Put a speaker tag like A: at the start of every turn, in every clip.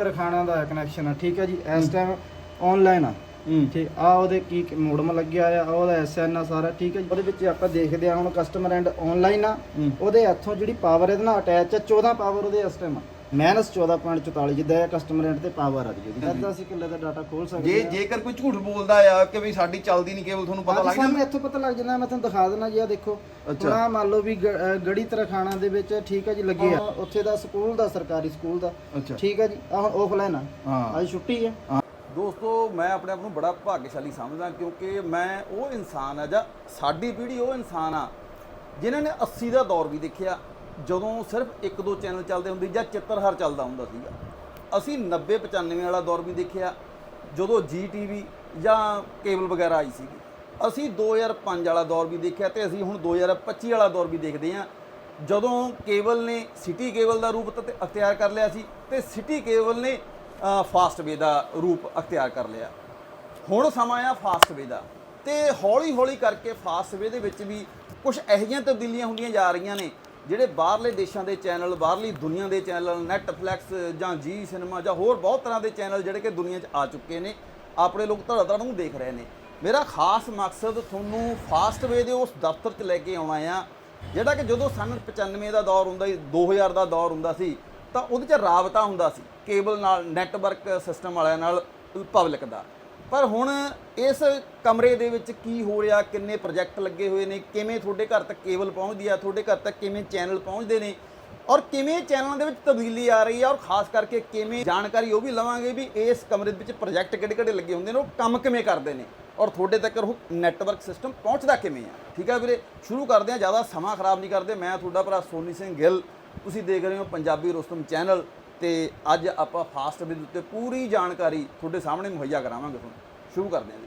A: ਤਰਖਾਣਾ ਦਾ connection ਆ ਠੀਕ ਹੈ ਜੀ? ਇਸ ਟਾਈਮ ਆਨਲਾਈਨ ਆ। ਠੀਕ ਆ ਉਹਦੇ ਕੀ ਮੋਡਮ ਲੱਗਿਆ ਆ ਉਹਦਾ ਐਸਐਨ ਆ ਸਾਰਾ ਠੀਕ ਹੈ ਜੀ? ਉਹਦੇ ਵਿੱਚ ਆਪਾਂ ਦੇਖਦੇ ਆ ਹੁਣ ਕਸਟਮਰ ਐਂਡ ਆਨਲਾਈਨ ਆ। ਉਹਦੇ ਹੱਥੋਂ ਜਿਹੜੀ ਪਾਵਰ ਇਹਦੇ ਨਾਲ ਅਟੈਚ ਆ 14 ਪਾਵਰ ਉਹਦੇ ਇਸ ਟਾਈਮ ਮਾਈਨਸ 14.44 ਜਿੱਦਾਂ ਇਹ ਕਸਟਮਰ ਐਂਡ ਤੇ ਪਾਵਰ ਆ ਜੀ ਅੱਧਾ ਅਸੀਂ ਕਿੱਲੇ ਦਾ ਡਾਟਾ ਖੋਲ ਸਕਦੇ
B: ਜੇ ਜੇਕਰ ਕੋਈ ਝੂਠ ਬੋਲਦਾ ਆ ਕਿ ਵੀ ਸਾਡੀ ਚੱਲਦੀ ਨਹੀਂ ਕੇਵਲ ਤੁਹਾਨੂੰ ਪਤਾ
A: ਪਤਾ
B: ਲੱਗ ਜਾਂਦਾ।
A: ਸਾਨੂੰ ਇੱਥੋਂ ਪਤਾ ਲੱਗ ਜਾਂਦਾ ਮੈਂ ਤੁਹਾਨੂੰ ਦਿਖਾ ਦਿੰਦਾ ਜੀ ਆ ਦੇਖੋ।
B: ਅੱਛਾ।
A: ਹੁਣ ਆਹ ਮੰਨ ਲਓ ਵੀ ਗ- ਅਹ ਗੜੀ ਤਰਖਾਣਾ ਦੇ ਵਿੱਚ ਠੀਕ ਹੈ ਜੀ ਲੱਗੇ ਆ। ਉੱਥੇ ਦਾ ਸਕੂਲ ਦਾ ਸਰਕਾਰੀ ਸਕੂਲ ਦਾ।
B: ਅੱਛਾ।
A: ਠੀਕ ਹੈ ਜੀ ਆ ਹੁਣ ਆਫਲਾਈਨ ਆ।
B: ਹਾਂ।
A: ਅੱਜ ਛੁੱਟੀ ਹੈ।
B: ਦੋਸਤੋ ਮੈਂ ਆਪਣੇ ਆਪ ਨੂੰ ਬੜਾ ਭਾਗਸ਼ਾਲੀ ਸਮਝਦਾ ਕਿਉਂਕਿ ਮੈਂ ਉਹ ਇਨਸਾਨ ਆ ਜਾਂ ਸਾਡੀ ਪੀੜ੍ਹੀ ਉਹ ਇਨਸਾਨ ਆ ਜਿਨ੍ਹਾਂ ਨੇ 80 ਦਾ ਦੌਰ ਵੀ ਦੇਖਿਆ। ਜਦੋਂ ਸਿਰਫ ਇੱਕ ਦੋ ਚੈਨਲ ਚੱਲਦੇ ਹੁੰਦੇ ਜਾਂ ਚਿੱਤਰਹਾਰ ਚੱਲਦਾ ਹੁੰਦਾ ਸੀਗਾ। ਅਸੀਂ 90 95 ਵਾਲਾ ਦੌਰ ਵੀ ਦੇਖਿਆ, ਜਦੋਂ ਜੀ ਟੀਵੀ ਜਾਂ ਕੇਬਲ ਵਗੈਰਾ ਆਈ ਸੀਗੀ। ਅਸੀਂ 2005 ਵਾਲਾ ਦੌਰ ਵੀ ਦੇਖਿਆ ਤੇ ਅਸੀਂ ਹੁਣ 2025 ਵਾਲਾ ਦੌਰ ਵੀ ਦੇਖਦੇ ਹਾਂ। ਜਦੋਂ ਕੇਬਲ ਨੇ ਸਿਟੀ ਕੇਬਲ ਦਾ ਰੂਪ ਤੇ, ਅਖਤਿਆਰ ਕਰ ਲਿਆ ਸੀ ਤੇ ਸਿਟੀ ਕੇਬਲ ਨੇ ਫਾਸਟਵੇ ਦਾ ਰੂਪ ਅਖਤਿਆਰ ਕਰ ਲਿਆ। ਹੁਣ ਸਮਾਂ ਆ ਫਾਸਟਵੇ ਦਾ ਤੇ ਹੌਲੀ ਹੌਲੀ ਕਰਕੇ ਫਾਸਟਵੇ ਦੇ ਵਿੱਚ ਵੀ ਕੁਝ ਇਹੋ ਜਿਹੀਆਂ ਤਬਦੀਲੀਆਂ ਹੁੰਦੀਆਂ ਜਾ ਰਹੀਆਂ ਨੇ ਜਿਹੜੇ ਬਾਹਰਲੇ ਦੇਸ਼ਾਂ ਦੇ ਚੈਨਲ, ਬਾਹਰਲੀ ਦੁਨੀਆ ਦੇ ਚੈਨਲ ਨੈਟਫਲਿਕਸ ਜਾਂ ਜੀ ਸਿਨੇਮਾ ਜਾਂ ਹੋਰ ਬਹੁਤ ਤਰ੍ਹਾਂ ਦੇ ਚੈਨਲ ਜਿਹੜੇ ਕਿ ਦੁਨੀਆ 'ਚ ਆ ਚੁੱਕੇ ਨੇ, ਆਪਣੇ ਲੋਕ ਧੜਾ ਧੜ ਨੂੰ ਦੇਖ ਰਹੇ ਨੇ। ਮੇਰਾ ਖਾਸ ਮਕਸਦ ਤੁਹਾਨੂੰ ਫਾਸਟਵੇ ਦੇ ਉਸ ਦਫ਼ਤਰ 'ਚ ਲੈ ਕੇ ਆਉਣਾ ਆ, ਜਿਹੜਾ ਕਿ ਜਦੋਂ ਸਨ 95 ਦਾ ਦੌਰ ਹੁੰਦਾ ਸੀ 2000 ਦਾ ਦੌਰ ਹੁੰਦਾ ਸੀ, ਤਾਂ ਉਹਦੇ 'ਚ ਰਾਬਤਾ ਹੁੰਦਾ ਸੀ, ਕੇਬਲ ਨਾਲ ਨੈਟਵਰਕ ਸਿਸਟਮ ਵਾਲਿਆਂ ਨਾਲ ਪਬਲਿਕ ਦਾ। ਪਰ ਹੁਣ ਇਸ ਕਮਰੇ ਦੇ ਵਿੱਚ ਕੀ ਹੋ ਰਿਹਾ? ਕਿੰਨੇ ਪ੍ਰੋਜੈਕਟ ਲੱਗੇ ਹੋਏ ਨੇ? ਕਿਵੇਂ ਤੁਹਾਡੇ ਘਰ ਤੱਕ ਕੇਬਲ ਪਹੁੰਚਦੀ ਆ? ਤੁਹਾਡੇ ਘਰ ਤੱਕ ਕਿਵੇਂ ਚੈਨਲ ਪਹੁੰਚਦੇ ਨੇ? ਔਰ ਕਿਵੇਂ ਚੈਨਲਾਂ ਦੇ ਵਿੱਚ ਤਬਦੀਲੀ ਆ ਰਹੀ ਹੈ ਔਰ ਖਾਸ ਕਰਕੇ ਕਿਵੇਂ ਜਾਣਕਾਰੀ ਉਹ ਵੀ ਲਵਾਂਗੇ ਵੀ ਇਸ ਕਮਰੇ ਦੇ ਵਿੱਚ ਪ੍ਰੋਜੈਕਟ ਕਿਹੜੇ ਕਿਹੜੇ ਲੱਗੇ ਹੁੰਦੇ ਨੇ? ਉਹ ਕੰਮ ਕਿਵੇਂ ਕਰਦੇ ਨੇ? ਔਰ ਤੁਹਾਡੇ ਤੱਕ ਉਹ ਨੈਟਵਰਕ ਸਿਸਟਮ ਪਹੁੰਚਦਾ ਕਿਵੇਂ ਆ? ਠੀਕ ਆ ਵੀਰੇ? ਸ਼ੁਰੂ ਕਰਦੇ ਆ, ਜ਼ਿਆਦਾ ਸਮਾਂ ਖਰਾਬ ਨਹੀਂ ਕਰਦੇ। ਮੈਂ ਤੁਹਾਡਾ ਭਰਾ ਸੋਨੀ ਸਿੰਘ ਗਿੱਲ। ਤੁਸੀਂ ਦੇਖ ਰਹੇ ਹੋ ਪੰਜਾਬੀ ਰੋਸਤਮ ਚੈਨਲ ਤੇ ਅੱਜ ਆਪਾਂ ਫਾਸਟ ਦੇ ਉੱਤੇ ਪੂਰੀ ਜਾਣਕਾਰੀ ਤੁਹਾਡੇ ਸਾਹਮਣੇ ਮੁਹੱਈਆ ਕਰਾਵਾਂਗੇ ਤੁਹਾਨੂੰ ਸ਼ੁਰੂ ਕਰਦੇ ਹਾਂ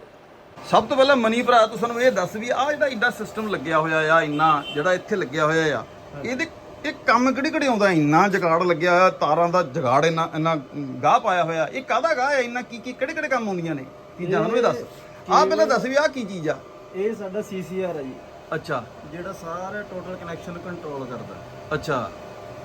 B: ਸਭ ਤੋਂ ਪਹਿਲਾਂ ਮਨੀ ਭਰਾ ਤੂੰ ਸਾਨੂੰ ਇਹ ਦੱਸ ਵੀ ਆ ਜਿਹੜਾ ਇੰਨਾ ਸਿਸਟਮ ਲੱਗਿਆ ਹੋਇਆ ਆ ਇੰਨਾ ਜਿਹੜਾ ਇੱਥੇ ਲੱਗਿਆ ਹੋਇਆ ਆ ਇਹਦੇ ਇਹ ਕੰਮ ਕਿਹੜੀ ਕਿਹੜੀ ਆਉਂਦਾ? ਇੰਨਾ ਜਗਾੜ ਲੱਗਿਆ ਹੋਇਆ ਤਾਰਾਂ ਦਾ ਜਗਾੜ ਇੰਨਾ ਇੰਨਾ ਗਾਹ ਪਾਇਆ ਹੋਇਆ। ਇਹ ਕਾਹਦਾ ਗਾਹ ਹੈ ਇੰਨਾ ਕੀ ਕੀ ਕਿਹੜੇ ਕਿਹੜੇ ਕੰਮ ਆਉਂਦੀਆਂ ਨੇ? ਚੀਜ਼ਾਂ ਨੂੰ ਇਹ ਦੱਸ। ਆ ਪਹਿਲਾਂ ਦੱਸ ਵੀ ਆ ਕੀ ਚੀਜ਼ ਆ?
A: ਇਹ ਸਾਡਾ ਸੀਸੀਆਰ ਹੈ ਜੀ।
B: ਅੱਛਾ।
A: ਜਿਹੜਾ ਸਾਰਾ ਟੋਟਲ ਕਨੈਕਸ਼ਨ ਕੰਟਰੋਲ ਕਰਦਾ।
B: ਅੱਛਾ।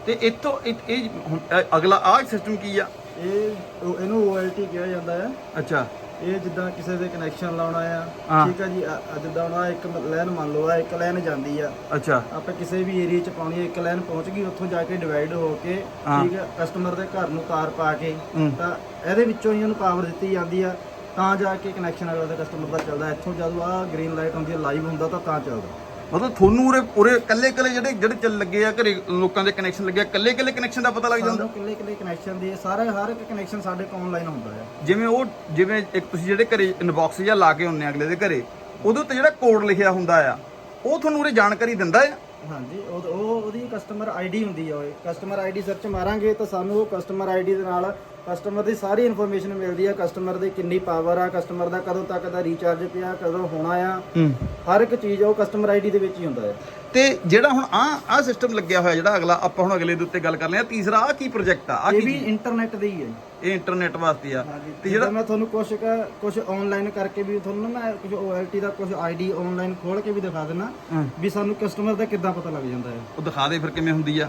B: ਤੇ ਇੱਥੋਂ ਇਹ ਇਹ ਹੁਣ ਇਹ ਅਗਲਾ ਆ ਸਿਸਟਮ ਕੀ ਆ?
A: ਇਹ ਉਹ- ਇਹਨੂੰ OLT ਕਿਹਾ ਜਾਂਦਾ ਹੈ।
B: ਅੱਛਾ।
A: ਇਹ ਜਿੱਦਾਂ ਕਿਸੇ ਦੇ ਕਨੈਕਸ਼ਨ ਲਾਉਣਾ ਆ।
B: ਹਾਂ।
A: ਠੀਕ ਹੈ ਜੀ ਆ ਆ ਜਿੱਦਾਂ ਹੁਣ ਆਹ ਇੱਕ ਲਾਈਨ ਮੰਨ ਲਓ ਆ ਇੱਕ ਲਾਈਨ ਜਾਂਦੀ ਆ।
B: ਅੱਛਾ।
A: ਆਪਾਂ ਕਿਸੇ ਵੀ ਏਰੀਆ ਚ ਪਾਉਣੀ ਇੱਕ ਲਾਈਨ ਪਹੁੰਚ ਗਈ ਉੱਥੋਂ ਜਾ ਕੇ ਡਿਵਾਈਡ ਹੋ ਕੇ
B: ਹਾਂ।
A: ਠੀਕ ਹੈ ਕਸਟਮਰ ਦੇ ਘਰ ਨੂੰ ਤਾਰ ਪਾ ਕੇ
B: ਹੂੰ।
A: ਤਾਂ ਇਹਦੇ ਵਿੱਚੋਂ ਹੀ ਉਹਨੂੰ ਪਾਵਰ ਦਿੱਤੀ ਜਾਂਦੀ ਆ। ਤਾਂ ਜਾ ਕੇ ਕਨੈਕਸ਼ਨ ਅਗਲਾ ਦੇ ਕਸਟਮਰ ਦਾ ਚੱਲਦਾ। ਇੱਥੋਂ ਜਦੋਂ ਆ ਗ੍ਰੀਨ ਲਾਈਟ ਹੁੰਦੀ ਹੈ ਲਾਈਵ ਹੁੰਦਾ ਤਾਂ ਤਾਂ ਚੱਲਦਾ।
B: ਮਤਲਬ ਤੁਹਾਨੂੰ ਉਰੇ ਉਰੇ ਕੱਲੇ ਕੱਲੇ ਜਿਹੜੇ ਜਿਹੜੇ ਚੱਲ ਲੱਗੇ ਆ ਘਰੇ ਲੋਕਾਂ ਦੇ ਕਨੈਕਸ਼ਨ ਲੱਗੇ ਆ ਕੱਲੇ ਕੱਲੇ ਕਨੈਕਸ਼ਨ ਦਾ ਪਤਾ ਲੱਗ ਜਾਂਦਾ?
A: ਸਾਨੂੰ ਕਿੱਲੇ ਕਿੱਲੇ ਕਨੈਕਸ਼ਨ ਦੀ ਸਾਰੇ ਹਰ ਇੱਕ ਕਨੈਕਸ਼ਨ ਸਾਡੇ ਕੋਲ ਆਨਲਾਈਨ ਹੁੰਦਾ ਹੈ
B: ਜਿਵੇਂ ਉਹ ਜਿਵੇਂ ਇੱਕ ਤੁਸੀਂ ਜਿਹੜੇ ਘਰੇ ਇਨਬਾਕਸ ਜਾਂ ਲਾ ਕੇ ਹੁੰਨੇ ਆ ਅਗਲੇ ਦੇ ਘਰੇ ਉਹਦੇ ਉੱਤੇ ਜਿਹੜਾ ਕੋਡ ਲਿਖਿਆ ਹੁੰਦਾ ਆ ਉਹ ਤੁਹਾਨੂੰ ਉਰੇ ਜਾਣਕਾਰੀ ਦਿੰਦਾ ਆ?
A: ਹਾਂਜੀ ਉਹ ਉਹ ਉਹਦੀ ਕਸਟਮਰ ਆਈਡੀ ਹੁੰਦੀ ਆ ਉਹ ਕਸਟਮਰ ਆਈਡੀ ਸਰਚ ਮਾਰਾਂਗੇ ਤਾਂ ਸਾਨੂੰ ਉਹ ਕਸਟਮਰ ਆਈਡੀ ਦੇ ਨਾਲ ਕਸਟਮਰ ਦੀ ਸਾਰੀ ਇਨਫੋਰਮੇਸ਼ਨ ਮਿਲਦੀ ਆ ਕਸਟਮਰ ਦੀ ਕਿੰਨੀ ਪਾਵਰ ਆ ਕਸਟਮਰ ਦਾ ਕਦੋਂ ਤੱਕ ਦਾ ਰੀਚਾਰਜ ਪਿਆ ਕਦੋਂ ਹੋਣਾ ਆ। ਹਰ ਇੱਕ ਚੀਜ਼ ਉਹ ਕਸਟਮਰ ਆਈਡੀ ਦੇ ਵਿੱਚ ਹੀ ਹੁੰਦਾ ਹੈ
B: ਤੇ ਜਿਹੜਾ ਹੁਣ ਆ ਆ ਸਿਸਟਮ ਲੱਗਿਆ ਹੋਇਆ ਜਿਹੜਾ ਅਗਲਾ ਆਪਾਂ ਹੁਣ ਅਗਲੇ ਦੇ ਉੱਤੇ ਗੱਲ ਕਰ ਲਿਆ ਤੀਸਰਾ ਆ ਕੀ ਪ੍ਰੋਜੈਕਟ ਆ? ਆ
A: ਇਹ ਵੀ? ਇੰਟਰਨੈਟ ਦੇ ਹੀ ਹੈ
B: ਇਹ ਇੰਟਰਨੈਟ ਵਾਸਤੇ ਆ। ਤੇ
A: ਜਿਹੜਾ ਮੈਂ ਤੁਹਾਨੂੰ ਕੁਝ ਕੁਝ ਆਨਲਾਈਨ ਕਰਕੇ ਵੀ ਤੁਹਾਨੂੰ ਨਾ ਮੈਂ ਕੁਝ OLT ਦਾ ਕੁਝ ਆਈਡੀ ਆਨਲਾਈਨ ਖੋਲ ਕੇ ਵੀ ਦਿਖਾ
B: ਹਾਂ।
A: ਵੀ ਸਾਨੂੰ ਕਸਟਮਰ ਦਾ ਕਿੱਦਾਂ ਪਤਾ ਲੱਗ ਜਾਂਦਾ ਹੈ
B: ਉਹ ਦਿਖਾ ਦੇ ਫਿਰ ਕਿਵੇਂ ਹੁੰਦੀ ਆ।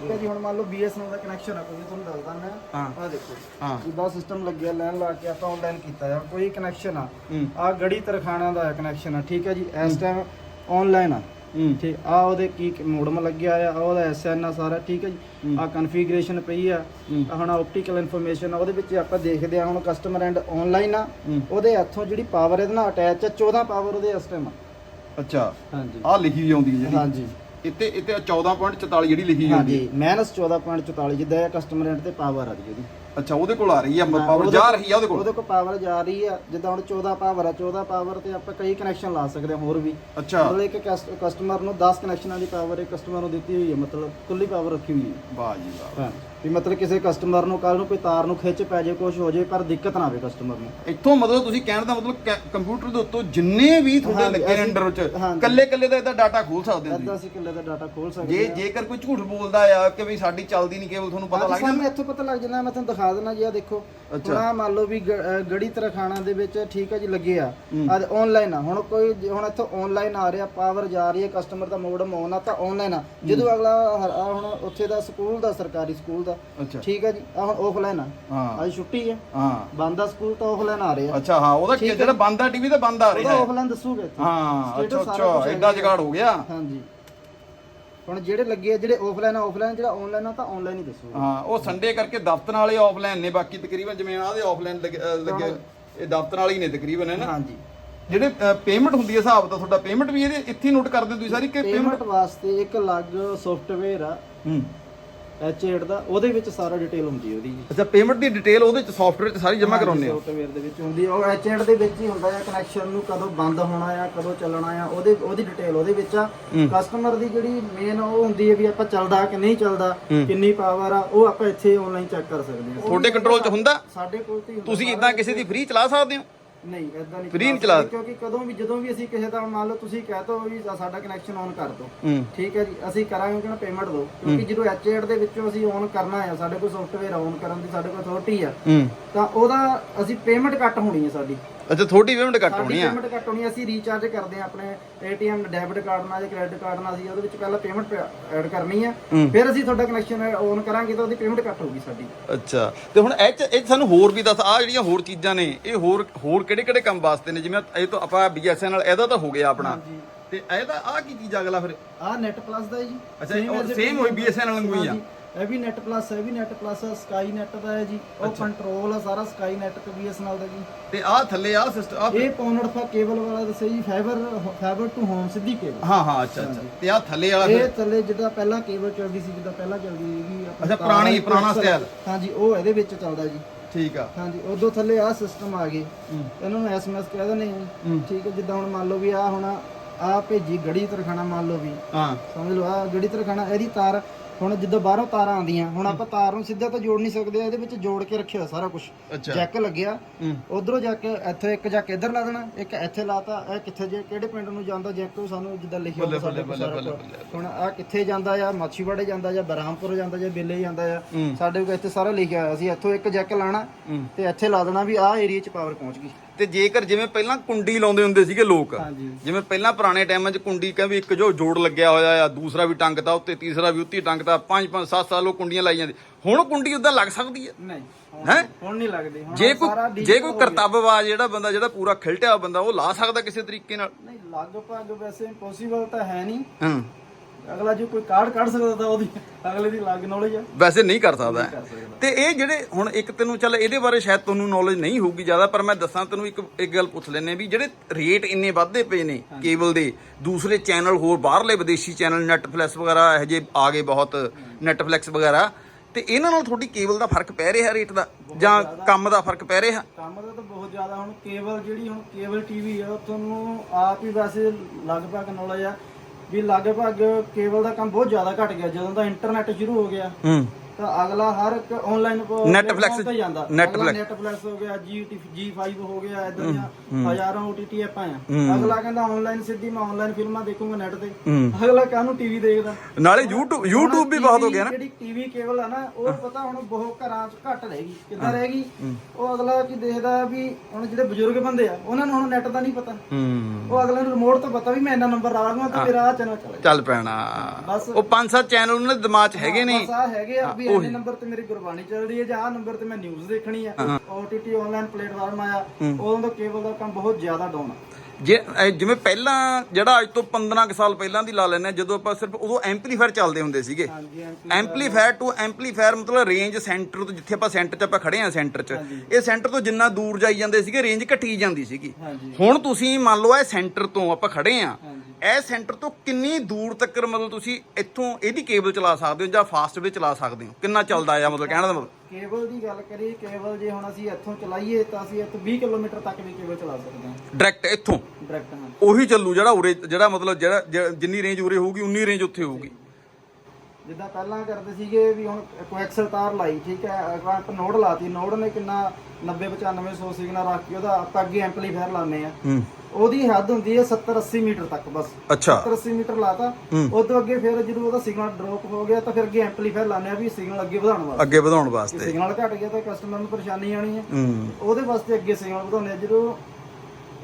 A: ਠੀਕ ਹੈ ਜੀ ਹੁਣ ਮੰਨ ਲਓ BSNL ਦਾ ਕਨੈਕਸ਼ਨ ਆ ਕੋਈ ਤੁਹਾਨੂੰ ਦੱਸਦਾ ਮੈਂ।
B: ਹਾਂ।
A: ਆਹ ਦੇਖੋ
B: ਹਾਂ।
A: ਜਿੱਦਾਂ ਸਿਸਟਮ ਲੱਗਿਆ ਲੈਣ ਲਾ ਕੇ ਆਪਾਂ ਆਨਲਾਈਨ ਕੀਤਾ ਆ ਕੋਈ ਕਨੈਕਸ਼ਨ ਆ।
B: ਹੂੰ।
A: ਆ ਗੜੀ ਤਰਖਾਣਾ ਦਾ ਕਨੈਕਸ਼ਨ ਆ ਠੀਕ ਹੈ ਜੀ? ਇਸ ਟਾਈਮ ਆਨਲਾਈਨ ਆ।
B: ਹੂੰ।
A: ਠੀਕ ਆ ਉਹਦੇ ਕੀ ਮੋਡਮ ਲੱਗਿਆ ਆ ਆਹ ਉਹਦਾ ਐਸਐਨ ਆ ਸਾਰਾ ਠੀਕ ਹੈ ਜੀ? ਆ ਕਨਫੀਗਰੇਸ਼ਨ ਪਈ ਆ।
B: ਹੂੰ।
A: ਆਹ ਹੁਣ ਆਪਟੀਕਲ ਇਨਫੋਰਮੇਸ਼ਨ ਆ ਉਹਦੇ ਵਿੱਚ ਆਪਾਂ ਦੇਖਦੇ ਆ ਹੁਣ ਕਸਟਮਰ ਐਂਡ ਆਨਲਾਈਨ ਆ।
B: ਹੂੰ।
A: ਉਹਦੇ ਹੱਥੋਂ ਜਿਹੜੀ ਪਾਵਰ ਇਹਦੇ ਨਾਲ ਅਟੈਚ ਆ 14 ਪਾਵਰ ਉਹਦੇ ਇਸ ਟਾਈਮ
B: ਅੱਛਾ।
A: ਹਾਂਜੀ।
B: ਆ ਲਿਖੀ ਵੀ ਆਉਂਦੀ ਹੈ ਜਿਹੜੀ।
A: ਹਾਂਜੀ।
B: ਇੱਥੇ ਇੱਥੇ 14.44 ਜਿਹੜੀ ਲਿਖੀ ਜਾਂਦੀ
A: ਹਾਂਜੀ ਮਾਈਨਸ 14.44 ਜਿੱਦਾਂ ਇਹ ਕਸਟਮਰ ਐਂਡ ਤੇ ਪਾਵਰ ਆ ਜੀ ਉਹਦੀ।
B: ਅੱਛਾ ਉਹਦੇ ਕੋਲ ਆ ਰਹੀ ਆ
A: ਹਾਂ,
B: ਪਾਵਰ ਜਾ ਰਹੀ ਆ ਉਹਦੇ ਕੋਲ?
A: ਉਹਦੇ ਕੋਲ ਪਾਵਰ ਜਾ ਰਹੀ ਆ ਜਿੱਦਾਂ ਹੁਣ 14 ਪਾਵਰ ਆ 14 ਪਾਵਰ ਤੇ ਆਪਾਂ ਕਈ ਕਨੈਕਸ਼ਨ ਲਾ ਸਕਦੇ ਹਾਂ ਹੋਰ ਵੀ।
B: ਅੱਛਾ।
A: ਮਤਲਬ ਇੱਕ ਕਸਟਮਰ ਨੂੰ 10 ਕਨੈਕਸ਼ਨਾਂ ਦੀ ਪਾਵਰ ਇੱਕ ਕਸਟਮਰ ਨੂੰ ਦਿੱਤੀ ਹੋਈ ਹੈ ਮਤਲਬ ਖੁੱਲੀ ਪਾਵਰ ਰੱਖੀ ਹੋਈ ਹੈ।
B: ਵਾਹ ਜੀ ਵਾਹ।
A: ਹਾਂ। ਵੀ ਮਤਲਬ ਕਿਸੇ ਕਸਟਮਰ ਨੂੰ ਕੱਲ ਨੂੰ ਕੋਈ ਤਾਰ ਨੂੰ ਖਿੱਚ ਪੈ ਜੇ ਕੁਝ ਹੋ ਜੇ ਪਰ ਦਿੱਕਤ ਨਾ ਆਵੇ ਕਸਟਮਰ ਨੂੰ।
B: ਇੱਥੋਂ ਮਤਲਬ ਤੁਸੀਂ ਕਹਿਣ ਦਾ ਮਤਲਬ ਕੈ- ਕੰਪਿਊਟਰ ਦੇ ਉੱਤੋਂ ਜਿੰਨੇ ਵੀ ਤੁਹਾਡੇ ਲੱਗੇ ਨੇ
A: ਅਸੀਂ-
B: ਅੰਡਰ ਚ। ਕੱਲੇ ਕੱਲੇ ਦਾ ਇਹਦਾ ਡਾਟਾ ਖੋਲ ਸਕਦੇ ਹੋ ਤੁਸੀਂ।
A: ਅਸੀਂ ਕਿੱਲੇ ਦਾ ਡਾਟਾ ਖੋਲ ਸਕਦੇ
B: ਜੇ
A: ਹਾਂ।
B: ਜੇਕਰ ਕੋਈ ਝੂਠ ਬੋਲਦਾ ਆ ਕਿ ਵੀ ਸਾਡੀ ਚੱਲਦੀ ਨਹੀਂ ਕੇਵਲ ਤੁਹਾਨੂੰ ਪਤਾ
A: ਪਤਾ
B: ਲੱਗ ਜਾਂਦਾ।
A: ਸਾਨੂੰ ਇੱਥੋਂ ਪਤਾ ਲੱਗ ਜਾਂਦਾ ਮੈਂ ਤੁਹਾਨੂੰ ਦਿਖਾ ਦੇਣਾ ਜੀ ਆ ਦੇਖੋ। ਹੁਣ ਆਹ ਮੰਨ ਲਓ ਵੀ ਗ- ਅਹ ਗੜੀ ਤਰਖਾਣਾ ਦੇ ਵਿੱਚ ਠੀਕ ਹੈ ਜੀ ਲੱਗੇ ਆ। ਅੱਜ ਆਨਲਾਈਨ ਆ। ਹੁਣ ਕੋਈ ਜੇ ਹੁਣ ਇੱਥੋਂ ਆਨਲਾਈਨ ਆ ਰਿਹਾ ਪਾਵਰ ਜਾ ਰਹੀ ਹੈ ਕਸਟਮਰ ਦਾ ਮੋਡਮ ਆਨ ਆ ਤਾਂ ਆਨਲਾਈਨ ਆ। ਜਦੋਂ ਅਗਲਾ ਹ- ਆਹ ਹੁਣ ਉੱਥੇ ਦਾ ਸਕੂਲ ਦਾ ਸਰਕਾਰੀ ਸਕੂਲ ਦਾ
B: ਅੱਛਾ।
A: ਠੀਕ ਹੈ ਜੀ ਆ ਹੁਣ ਆਫਲਾਈਨ ਆ।
B: ਹਾਂ।
A: ਅੱਜ ਛੁੱਟੀ ਹੈ।
B: ਹਾਂ।
A: ਬੰਦ ਆ ਸਕੂਲ ਤਾਂ ਆਫਲਾਈਨ ਆ ਰਿਹਾ।
B: ਅੱਛਾ ਹਾਂ ਉਹਦਾ ਜਿਹੜਾ ਬੰਦ ਆ ਟੀਵੀ ਤੇ ਬੰਦ ਆ
A: ਉਹਦਾ
B: ਰਿਹਾ ਹੈ।
A: ਆਫਲਾਈਨ ਦੱਸੂਗਾ ਇੱਥੇ।
B: ਹਾਂ ਅੱਛਾ
A: ਸਾਰਾ
B: ਅੱਛਾ
A: ਕੁਛ
B: ਐਡਾ ਜਗਾੜ ਹੋ ਗਿਆ।
A: ਹਾਂਜੀ। ਹੁਣ ਜਿਹੜੇ ਲੱਗੇ ਆ ਜਿਹੜੇ ਆਫਲਾਈਨ ਆ ਆਫਲਾਈਨ ਜਿਹੜਾ ਆਨਲਾਈਨ ਆ ਤਾਂ ਆਨਲਾਈਨ ਹੀ ਦੱਸੂਗਾ।
B: ਹਾਂ ਉਹ ਸੰਡੇ ਕਰਕੇ ਦਫ਼ਤਰ ਵਾਲੇ ਆਫਲਾਈਨ ਨੇ ਬਾਕੀ ਤਕਰੀਬਨ ਜਿਵੇਂ ਆਹ ਦੇ ਆਫਲਾਈਨ ਲੱਗੇ ਇਹ ਦਫ਼ਤਰ ਵਾਲੇ ਹੀ ਨੇ ਤਕਰੀਬਨ ਹੈ ਨਾ?
A: ਹਾਂਜੀ।
B: ਜਿਹੜੇ ਪੇਮੈਂਟ ਹੁੰਦੀ ਹੈ ਹਿਸਾਬ ਤਾਂ ਤੁਹਾਡਾ ਪੇਮੈਂਟ ਵੀ ਇਹਦੇ ਇੱਥੇ ਨੋਟ ਕਰਦੇ ਹੋ ਤੁਸੀਂ ਸਾਰੀ ਕਿ ਪੇਮੈਂਟ
A: ਪੇਮੈਂਟ ਵਾਸਤੇ ਇੱਕ ਅਲੱਗ ਸੌਫਟਵੇਅਰ ਆ।
B: ਹੂੰ।
A: H8 ਦਾ ਉਹਦੇ ਵਿੱਚ ਸਾਰਾ ਡਿਟੇਲ ਹੁੰਦੀ ਹੈ ਉਹਦੀ ਜੀ।
B: ਅੱਛਾ ਪੇਮੈਂਟ ਦੀ ਡਿਟੇਲ ਉਹਦੇ ਚ ਸੌਫਟਵੇਅਰ ਚ ਸਾਰੀ ਜਮ੍ਹਾਂ ਕਰਾਉਂਦੇ ਹੋ?
A: ਸੌਫਟਵੇਅਰ ਦੇ ਵਿੱਚ ਹੁੰਦੀ ਆ ਉਹ H8 ਦੇ ਵਿੱਚ ਹੀ ਹੁੰਦਾ ਆ ਕਨੈਕਸ਼ਨ ਨੂੰ ਕਦੋਂ ਬੰਦ ਹੋਣਾ ਆ ਕਦੋਂ ਚੱਲਣਾ ਆ ਉਹਦੇ ਉਹਦੀ ਡਿਟੇਲ ਉਹਦੇ ਵਿੱਚ ਆ। ਕਸਟਮਰ ਦੀ ਜਿਹੜੀ ਮੇਨ ਉਹ ਹੁੰਦੀ ਹੈ ਵੀ ਆਪਾਂ ਚੱਲਦਾ ਕਿ ਨਹੀਂ ਚੱਲਦਾ ਕਿੰਨੀ ਪਾਵਰ ਆ ਉਹ ਆਪਾਂ ਇੱਥੇ ਆਨਲਾਈਨ ਚੈੱਕ ਕਰ ਸਕਦੇ ਹਾਂ।
B: ਤੁਹਾਡੇ ਕੰਟਰੋਲ ਚ ਹੁੰਦਾ?
A: ਸਾਡੇ ਕੋਲ ਤੇ ਹੀ ਹੁੰਦਾ।
B: ਤੁਸੀਂ ਇਦਾਂ ਕਿਸੇ ਦੀ ਫ੍ਰੀ ਚਲਾ ਸਕਦੇ ਹੋ?
A: ਨਹੀਂ ਇਦਾਂ ਨਹੀਂ
B: Free ਨਹੀਂ
A: ਚਲਾ
B: ਚਲਾ-
A: ਸਕਦੇ, ਕਿਉਂਕਿ ਕਦੋਂ ਵੀ ਜਦੋਂ ਵੀ ਅਸੀਂ ਕਿਸੇ ਦਾ ਮੰਨ ਲਓ ਤੁਸੀਂ ਕਹਿ ਦੋ ਵੀ ਸਾ- ਸਾਡਾ ਕਨੈਕਸ਼ਨ ਔਨ ਕਰ ਦਿਓ
B: ਹੂੰ।
A: ਠੀਕ ਹੈ ਜੀ ਅਸੀਂ ਕਰਾਂਗੇ ਕਿ ਪੇਮੈਂਟ ਦਿਓ ਕਿਉਂਕਿ ਜਦੋਂ H8 ਦੇ ਵਿੱਚੋਂ ਅਸੀਂ ਔਨ ਕਰਨਾ ਆ ਸਾਡੇ ਕੋਲ ਸੌਫਟਵੇਅਰ ਔਨ ਕਰਨ ਦੀ ਸਾਡੇ ਕੋਲ ਅਥਾਰਟੀ ਆ
B: ਹੂੰ।
A: ਤਾਂ ਉਹਦਾ ਅਸੀਂ ਪੇਮੈਂਟ ਕੱਟ ਹੋਣੀ ਹੈ ਸਾਡੀ।
B: ਅੱਛਾ ਥੋੜੀ ਪੇਮੈਂਟ ਕੱਟ
A: ਸਾਡੀ
B: ਹੋਣੀ ਆ?
A: ਪੇਮੈਂਟ ਕੱਟ ਹੋਣੀ ਹੈ, ਅਸੀਂ ਰੀਚਾਰਜ ਕਰਦੇ ਆ ਆਪਣੇ ਏਟੀਐਮ ਡੈਬਿਟ ਕਾਰਡ ਨਾਲ ਜਾਂ ਕ੍ਰੈਡਿਟ ਕਾਰਡ ਨਾਲ ਅਸੀਂ ਉਹਦੇ ਵਿੱਚ ਪਹਿਲਾਂ ਪੇਮੈਂਟ ਐਡ ਕਰਨੀ ਹੈ। ਫਿਰ ਅਸੀਂ ਤੁਹਾਡਾ ਕਨੈਕਸ਼ਨ ਔਨ ਕਰਾਂਗੇ ਤਾਂ ਉਹਦੀ ਪੇਮੈਂਟ ਕੱਟ ਹੋਊਗੀ ਸਾਡੀ।
B: ਅੱਛਾ ਤੇ ਹੁਣ ਇਹ 'ਚ- ਇਹ 'ਚ ਸਾਨੂੰ ਹੋਰ ਵੀ ਦੱਸ ਆ ਜਿਹੜੀਆਂ ਹੋਰ ਚੀਜ਼ਾਂ ਨੇ ਇਹ ਹੋਰ ਹੋਰ ਕਿਹੜੇ ਕਿਹੜੇ ਕੰਮ ਵਾਸਤੇ ਨੇ? ਜਿਵੇਂ ਇਹ ਤੋਂ ਆਪਾਂ BSNL ਇਹਦਾ ਤਾਂ ਹੋ ਗਿਆ ਆਪਣਾ। ਤੇ ਇਹਦਾ ਆ ਕੀ ਚੀਜ਼ ਅਗਲਾ ਫਿਰ?
A: ਆਹ ਨੈਟ ਪਲੱਸ ਦਾ ਹੈ ਜੀ।
B: ਅੱਛਾ, same ਹੋਈ BSNL ਵਾਂਗੂ ਹੀ ਆ।
A: ਹਾਂਜੀ, ਇਹ ਵੀ ਨੈਟ ਪਲੱਸ ਇਹ ਵੀ ਨੈਟ ਪਲੱਸ ਸਕਾਈ ਨੈਟ ਦਾ ਹੈ ਜੀ। ਉਹ ਕੰਟਰੋਲ ਆ ਸਾਰਾ ਸਕਾਈ ਨੈਟ ਤੇ BSNL ਦਾ ਜੀ।
B: ਤੇ ਆ ਥੱਲੇ ਆ ਸਿਸਟਮ ਆ
A: ਇਹ ਪੌਨਡ ਫਾ ਕੇਬਲ ਵਾਲਾ ਦੱਸਿਆ ਜੀ ਫਾਈਬਰ ਫਾਈਬਰ ਟੂ ਹੋਮ ਸਿੱਧੀ ਕੇਬਲ
B: ਹਾਂ ਹਾਂ ਅੱਛਾ ਅੱਛਾ। ਤੇ ਆ ਥੱਲੇ ਵਾਲਾ
A: ਇਹ
B: ਫਿਰ?
A: ਥੱਲੇ ਜਿੱਦਾਂ ਪਹਿਲਾਂ ਕੇਬਲ ਚੱਲਦੀ ਸੀ ਜਿੱਦਾਂ ਪਹਿਲਾਂ ਚੱਲਦੀ ਸੀਗੀ ਆਪਣੀ
B: ਅੱਛਾ,
A: ਤਾਰ
B: ਪੁਰਾਣੀ-
A: ਵਾਲੀ
B: ਪੁਰਾਣਾ style।
A: ਹਾਂਜੀ ਉਹ ਇਹਦੇ ਵਿੱਚ ਚੱਲਦਾ ਜੀ।
B: ਠੀਕ ਆ।
A: ਹਾਂਜੀ ਉਦੋਂ ਥੱਲੇ ਆਹ ਸਿਸਟਮ ਆ ਗਏ ਇਹਨਾਂ ਨੂੰ ਐਸਐਮਐਸ ਕਹਿ ਦਿੰਦੇ ਆ। ਠੀਕ ਹੈ ਜਿੱਦਾਂ ਹੁਣ ਮੰਨ ਲਓ ਵੀ ਆ ਹੁਣ ਆ ਭੇਜੀ ਗੜੀ ਤਰਖਾਣਾ ਮੰਨ ਲਓ ਵੀ।
B: ਹਾਂ।
A: ਸਮਝ ਲਓ ਆ ਗੜੀ ਤਰਖਾਣਾ ਇਹਦੀ ਤਾਰ ਹੁਣ ਜਿੱਦਾਂ ਬਾਹਰੋਂ ਤਾਰਾਂ ਆਉਂਦੀਆਂ ਹੁਣ ਆਪਾਂ ਤਾਰ ਨੂੰ ਸਿੱਧਾ ਤਾਂ ਜੋੜ ਨਹੀਂ ਸਕਦੇ ਇਹਦੇ ਵਿੱਚ ਜੋੜ ਕੇ ਰੱਖਿਆ ਸਾਰਾ ਕੁਝ
B: ਅੱਛਾ।
A: ਜੈਕ ਲੱਗਿਆ।
B: ਹੂੰ।
A: ਉਧਰੋਂ ਜਾ ਕੇ ਇੱਥੇ ਇੱਕ ਜੈਕ ਇੱਧਰ ਲਾ ਦੇਣਾ ਇੱਕ ਇੱਥੇ ਲਾਤਾ ਇਹ ਕਿੱਥੇ ਜੇ ਕਿਹੜੇ ਪਿੰਡ ਨੂੰ ਜਾਂਦਾ ਜੈਕ ਉਹ ਸਾਨੂੰ ਜਿੱਦਾਂ ਲਿਖਿਆ ਹੁੰਦਾ ਸਾਡੇ ਕੋਲ ਸਾਰਾ ਕੁਛ। ਹੁਣ ਆ ਕਿੱਥੇ ਜਾਂਦਾ ਆ? ਮਾਛੀਵਾੜੇ ਜਾਂਦਾ ਜਾਂ ਬਰਾਮਪੁਰ ਜਾਂਦਾ ਜਾਂ ਬੇਲੇ ਜਾਂਦਾ ਆ। ਸਾਡੇ ਕੋਲ ਇੱਥੇ ਸਾਰਾ ਲਿਖਿਆ ਹੋਇਆ ਅਸੀਂ ਇੱਥੋਂ ਇੱਕ ਜੈਕ ਲਾਣਾ ਤੇ ਇੱਥੇ ਲਾ ਦੇਣਾ ਵੀ ਆਹ ਏਰੀਆ 'ਚ ਪਾਵਰ ਪਹੁੰਚ ਗਈ।
B: ਤੇ ਜੇਕਰ ਜਿਵੇਂ ਪਹਿਲਾਂ ਕੁੰਡੀ ਲਾਉਂਦੇ ਹੁੰਦੇ ਸੀਗੇ ਲੋਕ
A: ਹਾਂਜੀ।
B: ਜਿਵੇਂ ਪਹਿਲਾਂ ਪੁਰਾਣੇ ਟਾਈਮਾਂ 'ਚ ਕੁੰਡੀ ਕਹਿੰਦੇ ਇੱਕ ਜੋ ਜੋੜ ਲੱਗਿਆ ਹੋਇਆ ਆ ਦੂਸਰਾ ਵੀ ਟੰਗਦਾ ਉੱਤੇ ਤੀਸਰਾ ਵੀ ਉੱਤੇ ਟੰਗਦਾ ਪੰਜ ਪੰਜ ਸੱਤ ਸਾਲ ਉਹ ਕੁੰਡੀਆਂ ਲਾਈ ਜਾਂਦੇ ਹੁਣ ਕੁੰਡੀ ਉਦਾਂ ਲੱਗ ਸਕਦੀ ਹੈ
A: ਨਹੀਂ
B: ਹੈਂ?
A: ਹੁਣ ਨਹੀਂ ਲੱਗਦੇ ਹੁਣ
B: ਜੇ
A: ਸਾਰਾ
B: ਕੋਈ ਜੇ ਕੋਈ ਕਰਤੱਵਵਾਜ ਜਿਹੜਾ ਬੰਦਾ ਜਿਹੜਾ ਪੂਰਾ ਖਿਲਟਿਆ ਹੋਇਆ ਬੰਦਾ ਉਹ ਲਾ ਸਕਦਾ ਕਿਸੇ ਤਰੀਕੇ ਨਾਲ?
A: ਨਹੀਂ ਲਗਭਗ ਵੈਸੇ ਇੰਪੋਸੀਬਲ ਤਾਂ ਹੈ ਨਹੀਂ।
B: ਹਾਂ।
A: ਅਗਲਾ ਜੋ ਕੋਈ ਕਾਰਡ ਕੱਢ ਸਕਦਾ ਤਾਂ ਉਹਦੀ ਅਗਲੇ ਦੀ ਲੱਗ ਨੌਲੇਜ ਆ।
B: ਵੈਸੇ ਨਹੀਂ ਕਰ ਸਕਦਾ। ਤੇ ਇਹ ਜਿਹੜੇ ਹੁਣ ਇੱਕ ਤੈਨੂੰ ਚੱਲ ਇਹਦੇ ਬਾਰੇ ਸ਼ਾਇਦ ਤੁਹਾਨੂੰ ਨੌਲੇਜ ਨਹੀਂ ਹੋਊਗੀ ਜ਼ਿਆਦਾ ਪਰ ਮੈਂ ਦੱਸਾਂ ਤੈਨੂੰ ਇੱਕ ਇੱਕ ਗੱਲ ਪੁੱਛ ਲੈਨੇ ਵੀ ਜਿਹੜੇ ਰੇਟ ਇੰਨੇ ਵੱਧਦੇ ਪਏ ਨੇ ਕੇਬਲ ਦੇ ਦੂਸਰੇ ਚੈਨਲ ਹੋਰ ਬਾਹਰਲੇ ਵਿਦੇਸ਼ੀ ਚੈਨਲ ਨੈਟਫਲਿਕਸ ਵਗੈਰਾ ਇਹੋ ਜਿਹੇ ਆ ਗਏ ਬਹੁਤ ਨੈਟਫਲਿਕਸ ਵਗੈਰਾ ਤੇ ਇਹਨਾਂ ਨਾਲ ਤੁਹਾਡੀ ਕੇਬਲ ਦਾ ਫ਼ਰਕ ਪੈ ਰਿਹਾ ਰੇਟ ਦਾ? ਜਾਂ ਕੰਮ ਦਾ ਫ਼ਰਕ ਪੈ ਰਿਹਾ?
A: ਕੰਮ ਦਾ ਤਾਂ ਬਹੁਤ ਜ਼ਿਆਦਾ। ਹੁਣ ਕੇਬਲ ਜਿਹੜੀ ਹੁਣ ਕੇਬਲ ਟੀਵੀ ਆ ਤੁਹਾਨੂੰ ਆਪ ਹੀ ਵੈਸੇ ਲਗਭਗ ਨੌਲੇਜ ਆ। ਵੀ ਲਗਭਗ ਕੇਬਲ ਦਾ ਕੰਮ ਬਹੁਤ ਜ਼ਿਆਦਾ ਘਟ ਗਿਆ, ਜਦੋਂ ਦਾ ਇੰਟਰਨੈਟ ਸ਼ੁਰੂ ਹੋ ਗਿਆ।
B: ਹੂੰ।
A: ਤਾਂ ਅਗਲਾ ਹਰ ਇੱਕ ਆਨਲਾਈਨ
B: Netflix-
A: ਤੇ ਜਾਂਦਾ।
B: Netflix-
A: ਨੈਟਫਲਿਕਸ ਹੋ ਗਿਆ ਜੀ G5 ਹੋ ਗਿਆ ਇਦਾਂ ਦੀਆਂ ਹਜ਼ਾਰਾਂ OTT ਐਪਾਂ ਆ। ਅਗਲਾ ਕਹਿੰਦਾ ਆਨਲਾਈਨ ਸਿੱਧੀ ਮੈਂ ਆਨਲਾਈਨ ਫਿਲਮਾਂ ਦੇਖੂੰਗਾ ਨੈਟ ਤੇ। ਅਗਲਾ ਕਾਹਨੂੰ ਟੀਵੀ ਦੇਖਦਾ?
B: ਨਾਲੇ YouTube YouTube ਵੀ ਬਹੁਤ ਹੋ ਗਿਆ ਨਾ।
A: ਜਿਹੜੀ ਟੀਵੀ ਕੇਬਲ ਆ ਨਾ ਉਹ ਪਤਾ ਹੁਣ ਬਹੁਤ ਘਰਾਂ 'ਚ ਘੱਟ ਰਹਿ ਗਈ ਕਿੱਦਾਂ ਰਹਿ ਗਈ ਉਹ ਅਗਲਾ ਕੀ ਦੇਖਦਾ ਵੀ ਹੁਣ ਜਿਹੜੇ ਬਜ਼ੁਰਗ ਬੰਦੇ ਆ ਉਹਨਾਂ ਨੂੰ ਹੁਣ ਨੈਟ ਦਾ ਨਹੀਂ ਪਤਾ।
B: ਹੂੰ।
A: ਉਹ ਅਗਲੇ ਨੂੰ ਰਿਮੋਟ ਤੋਂ ਪਤਾ ਵੀ ਮੈਂ ਇੰਨਾ ਨੰਬਰ ਲਾ ਲਵਾਂ ਤੇ ਮੇਰਾ ਆ ਚੈਨਲ ਚੱਲੇ
B: ਚੱਲ ਪੈਣਾ।
A: ਬਸ।
B: ਉਹ ਪੰਜ ਸੱਤ ਚੈਨਲ ਉਹਨਾਂ ਦੇ ਦਿਮਾਗ 'ਚ ਹੈਗੇ ਨੇ।
A: ਬਸ ਆ ਹੈਗੇ ਆ ਵੀ ਇੰਨੇ ਨੰਬਰ ਤੇ ਮੇਰੀ ਗੁਰਬਾਣੀ ਚੱਲ ਰਹੀ ਹੈ ਜਾਂ ਆ ਨੰਬਰ ਤੇ ਮੈਂ ਨਿਊਜ਼ ਦੇਖਣੀ ਆ OTT ਆਨਲਾਈਨ ਪਲੇਟਫਾਰਮ ਆਇਆ। ਉਦੋਂ ਦਾ ਕੇਬਲ ਦਾ ਕੰਮ ਬਹੁਤ ਜ਼ਿਆਦਾ ਡਾਊਨ ਆ।
B: ਜੇ ਇਹ ਜਿਵੇਂ ਪਹਿਲਾਂ ਜਿਹੜਾ ਅੱਜ ਤੋਂ 15 ਕੁ ਸਾਲ ਪਹਿਲਾਂ ਦੀ ਲਾ ਲੈਂਦੇ ਹਾਂ ਜਦੋਂ ਆਪਾਂ ਸਿਰਫ ਉਦੋਂ ਐਂਪਲੀਫਾਇਰ ਚੱਲਦੇ ਹੁੰਦੇ ਸੀਗੇ।
A: ਹਾਂਜੀ
B: ਐਂਪਲੀਫਾਇਰ ਟੂ ਐਂਪਲੀਫਾਇਰ ਮਤਲਬ ਰੇਂਜ ਸੈਂਟਰ ਤੋਂ ਜਿੱਥੇ ਆਪਾਂ ਸੈਂਟਰ 'ਚ ਆਪਾਂ ਖੜੇ ਆ ਸੈਂਟਰ 'ਚ ਇਹ ਸੈਂਟਰ ਤੋਂ ਜਿੰਨਾ ਦੂਰ ਜਾਈ ਜਾਂਦੇ ਸੀਗੇ ਰੇਂਜ ਘਟੀ ਜਾਂਦੀ ਸੀਗੀ।
A: ਹਾਂਜੀ।
B: ਹੁਣ ਤੁਸੀਂ ਮੰਨ ਲਓ ਇਹ ਸੈਂਟਰ ਤੋਂ ਆਪਾਂ ਖੜੇ ਆ
A: ਹਾਂਜੀ।
B: ਇਹ ਸੈਂਟਰ ਤੋਂ ਕਿੰਨੀ ਦੂਰ ਤੱਕ ਮਤਲਬ ਤੁਸੀਂ ਇੱਥੋਂ ਇਹਦੀ ਕੇਬਲ ਚਲਾ ਸਕਦੇ ਹੋ ਜਾਂ ਫਾਸਟ ਵੇ ਚਲਾ ਸਕਦੇ ਹੋ? ਕਿੰਨਾ ਚੱਲਦਾ ਆ ਮਤਲਬ ਕਹਿਣ ਦਾ ਮਤਲਬ?
A: ਕੇਬਲ ਦੀ ਗੱਲ ਕਰੀਏ ਕੇਬਲ ਜੇ ਹੁਣ ਅਸੀਂ ਇੱਥੋਂ ਚਲਾਈਏ ਤਾਂ ਅਸੀਂ ਇੱਥੋਂ 20 ਕਿਲੋਮੀਟਰ ਤੱਕ ਵੀ ਕੇਬਲ ਚਲਾ ਸਕਦੇ ਹਾਂ।
B: ਡਾਇਰੈਕਟ ਇੱਥੋਂ?
A: ਡਾਇਰੈਕਟ ਹਾਂ।
B: ਉਹੀ ਚੱਲੂ ਜਿਹੜਾ ਉਰੇ ਜਿਹੜਾ ਮਤਲਬ ਜਿਹੜਾ ਜਿੰਨੀ ਰੇਂਜ ਉਰੇ ਹੋਊਗੀ ਉਨੀ ਰੇਂਜ ਉੱਥੇ ਹੋਊਗੀ।
A: ਜਿੱਦਾਂ ਪਹਿਲਾਂ ਕਰਦੇ ਸੀਗੇ ਵੀ ਹੁਣ ਕੋਐਕਸਲ ਤਾਰ ਲਾਈ ਠੀਕ ਹੈ ਆਪਾਂ ਨੋਡ ਲਾਤੀ ਨੋਡ ਨੇ ਕਿੰਨਾ 90 95 100 ਸਿਗਨਲ ਰੱਖ ਕੇ ਉਹਦਾ ਆਪਾਂ ਅੱਗੇ ਐਂਪਲੀਫਾਇਰ ਲਾਉਂਦੇ ਆ ਉਹਦੀ ਹੱਦ ਹੁੰਦੀ ਹੈ 70 80 ਮੀਟਰ ਤੱਕ ਬਸ।
B: ਅੱਛਾ।
A: 70 80 ਮੀਟਰ ਲਾਤਾ। ਉਸ ਤੋਂ ਅੱਗੇ ਫਿਰ ਜਦੋਂ ਉਹਦਾ ਸਿਗਨਲ ਡ੍ਰੌਪ ਹੋ ਗਿਆ ਤਾਂ ਫਿਰ ਅੱਗੇ ਐਂਪਲੀਫਾਇਰ ਲਾਉਂਦੇ ਆ ਵੀ ਸਿਗਨਲ ਅੱਗੇ ਵਧਾਉਣ ਵਾਸਤੇ।
B: ਅੱਗੇ ਵਧਾਉਣ ਵਾਸਤੇ।
A: ਸਿਗਨਲ ਘਟ ਗਿਆ ਤਾਂ ਕਸਟਮਰ ਨੂੰ ਪਰੇਸ਼ਾਨੀ ਆਣੀ ਹੈ।
B: ਹੂੰ।
A: ਉਹਦੇ ਵਾਸਤੇ ਅੱਗੇ ਸਿਗਨਲ ਵਧਾਉਂਦੇ ਆ ਜਦੋਂ